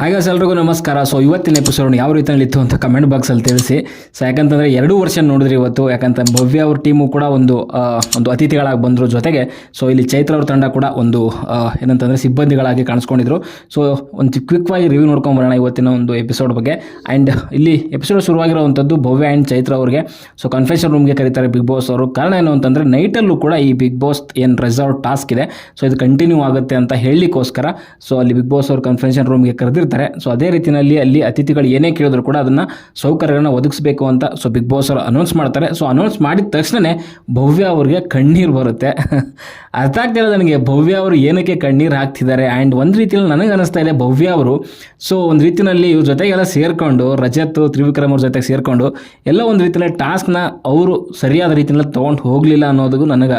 ಹಾಗೆ ಎಲ್ರಿಗೂ ನಮಸ್ಕಾರ. ಸೊ ಇವತ್ತಿನ ಎಪಿಸೋಡ್ ಯಾವ ರೀತಿಯಲ್ಲಿ ಇತ್ತು ಅಂತ ಕಮೆಂಟ್ ಬಾಕ್ಸಲ್ಲಿ ತಿಳಿಸಿ. ಸೊ ಯಾಕಂತಂದರೆ ಎರಡು ವರ್ಷ ನೋಡಿದ್ರಿ ಇವತ್ತು. ಯಾಕಂತ ಭವ್ಯ ಅವ್ರ ಟೀಮು ಕೂಡ ಒಂದು ಒಂದು ಅತಿಥಿಗಳಾಗಿ ಬಂದರು ಜೊತೆಗೆ. ಸೊ ಇಲ್ಲಿ ಚೈತ್ರ ಅವ್ರ ತಂಡ ಕೂಡ ಒಂದು ಏನಂತಂದರೆ ಸಿಬ್ಬಂದಿಗಳಾಗಿ ಕಾಣಿಸ್ಕೊಂಡಿದ್ರು. ಸೊ ಒಂದು ಕ್ವಿಕ್ವಾಗಿ ರಿವ್ಯೂ ನೋಡ್ಕೊಂಬರೋಣ ಇವತ್ತಿನ ಒಂದು ಎಪಿಸೋಡ್ ಬಗ್ಗೆ. ಆ್ಯಂಡ್ ಇಲ್ಲಿ ಎಪಿಸೋಡ್ ಶುರುವಾಗಿರುವಂಥದ್ದು ಭವ್ಯ ಆ್ಯಂಡ್ ಚೈತ್ರ ಅವ್ರಿಗೆ. ಸೊ ಕನ್ಫೆಷನ್ ರೂಮ್ಗೆ ಕರೀತಾರೆ ಬಿಗ್ ಬಾಸ್ ಅವರು. ಕಾರಣ ಏನು ಅಂತಂದರೆ ನೈಟಲ್ಲೂ ಕೂಡ ಈ ಬಿಗ್ ಬಾಸ್ ಏನು ರೆಸಾರ್ಟ್ ಟಾಸ್ಕ್ ಇದೆ. ಸೊ ಇದು ಕಂಟಿನ್ಯೂ ಆಗುತ್ತೆ ಅಂತ ಹೇಳಲಿಕ್ಕೋಸ್ಕರ. ಸೊ ಅಲ್ಲಿ ಬಿಗ್ ಬಾಸ್ ಅವರು ಕನ್ಫೆಷನ್ ರೂಮ್ಗೆ ಕರೆದಿರ್ತಾರೆ. ಸೊ ಅದೇ ರೀತಿಯಲ್ಲಿ ಅಲ್ಲಿ ಅತಿಥಿಗಳು ಏನೇ ಕೇಳಿದ್ರು ಕೂಡ ಅದನ್ನು ಸೌಕರ್ಯಗಳನ್ನ ಒದಗಿಸಬೇಕು ಅಂತ ಸೊ ಬಿಗ್ ಬಾಸ್ ಅವರು ಅನೌನ್ಸ್ ಮಾಡ್ತಾರೆ. ಸೊ ಅನೌನ್ಸ್ ಮಾಡಿದ ತಕ್ಷಣವೇ ಭವ್ಯ ಅವ್ರಿಗೆ ಕಣ್ಣೀರು ಬರುತ್ತೆ. ಅರ್ಥ ಆಗ್ತಿಲ್ಲ ನನಗೆ. ಭವ್ಯ ಅವರು ಏನಕ್ಕೆ ಕಣ್ಣೀರು ಹಾಕ್ತಿದ್ದಾರೆ? ಆ್ಯಂಡ್ ಒಂದು ರೀತಿಯಲ್ಲಿ ನನಗೆ ಅನಿಸ್ತಾ ಇದೆ ಭವ್ಯ ಅವರು. ಸೊ ಒಂದು ರೀತಿಯಲ್ಲಿ ಇವ್ರ ಜೊತೆಗೆಲ್ಲ ಸೇರಿಕೊಂಡು, ರಜತ್, ತ್ರಿವಿಕ್ರಮ್ ಅವ್ರ ಜೊತೆಗೆ ಸೇರಿಕೊಂಡು ಎಲ್ಲ ಒಂದು ರೀತಿಯಲ್ಲಿ ಟಾಸ್ಕ್ನ ಅವರು ಸರಿಯಾದ ರೀತಿಯಲ್ಲಿ ತೊಗೊಂಡು ಹೋಗಲಿಲ್ಲ ಅನ್ನೋದು ನನಗೆ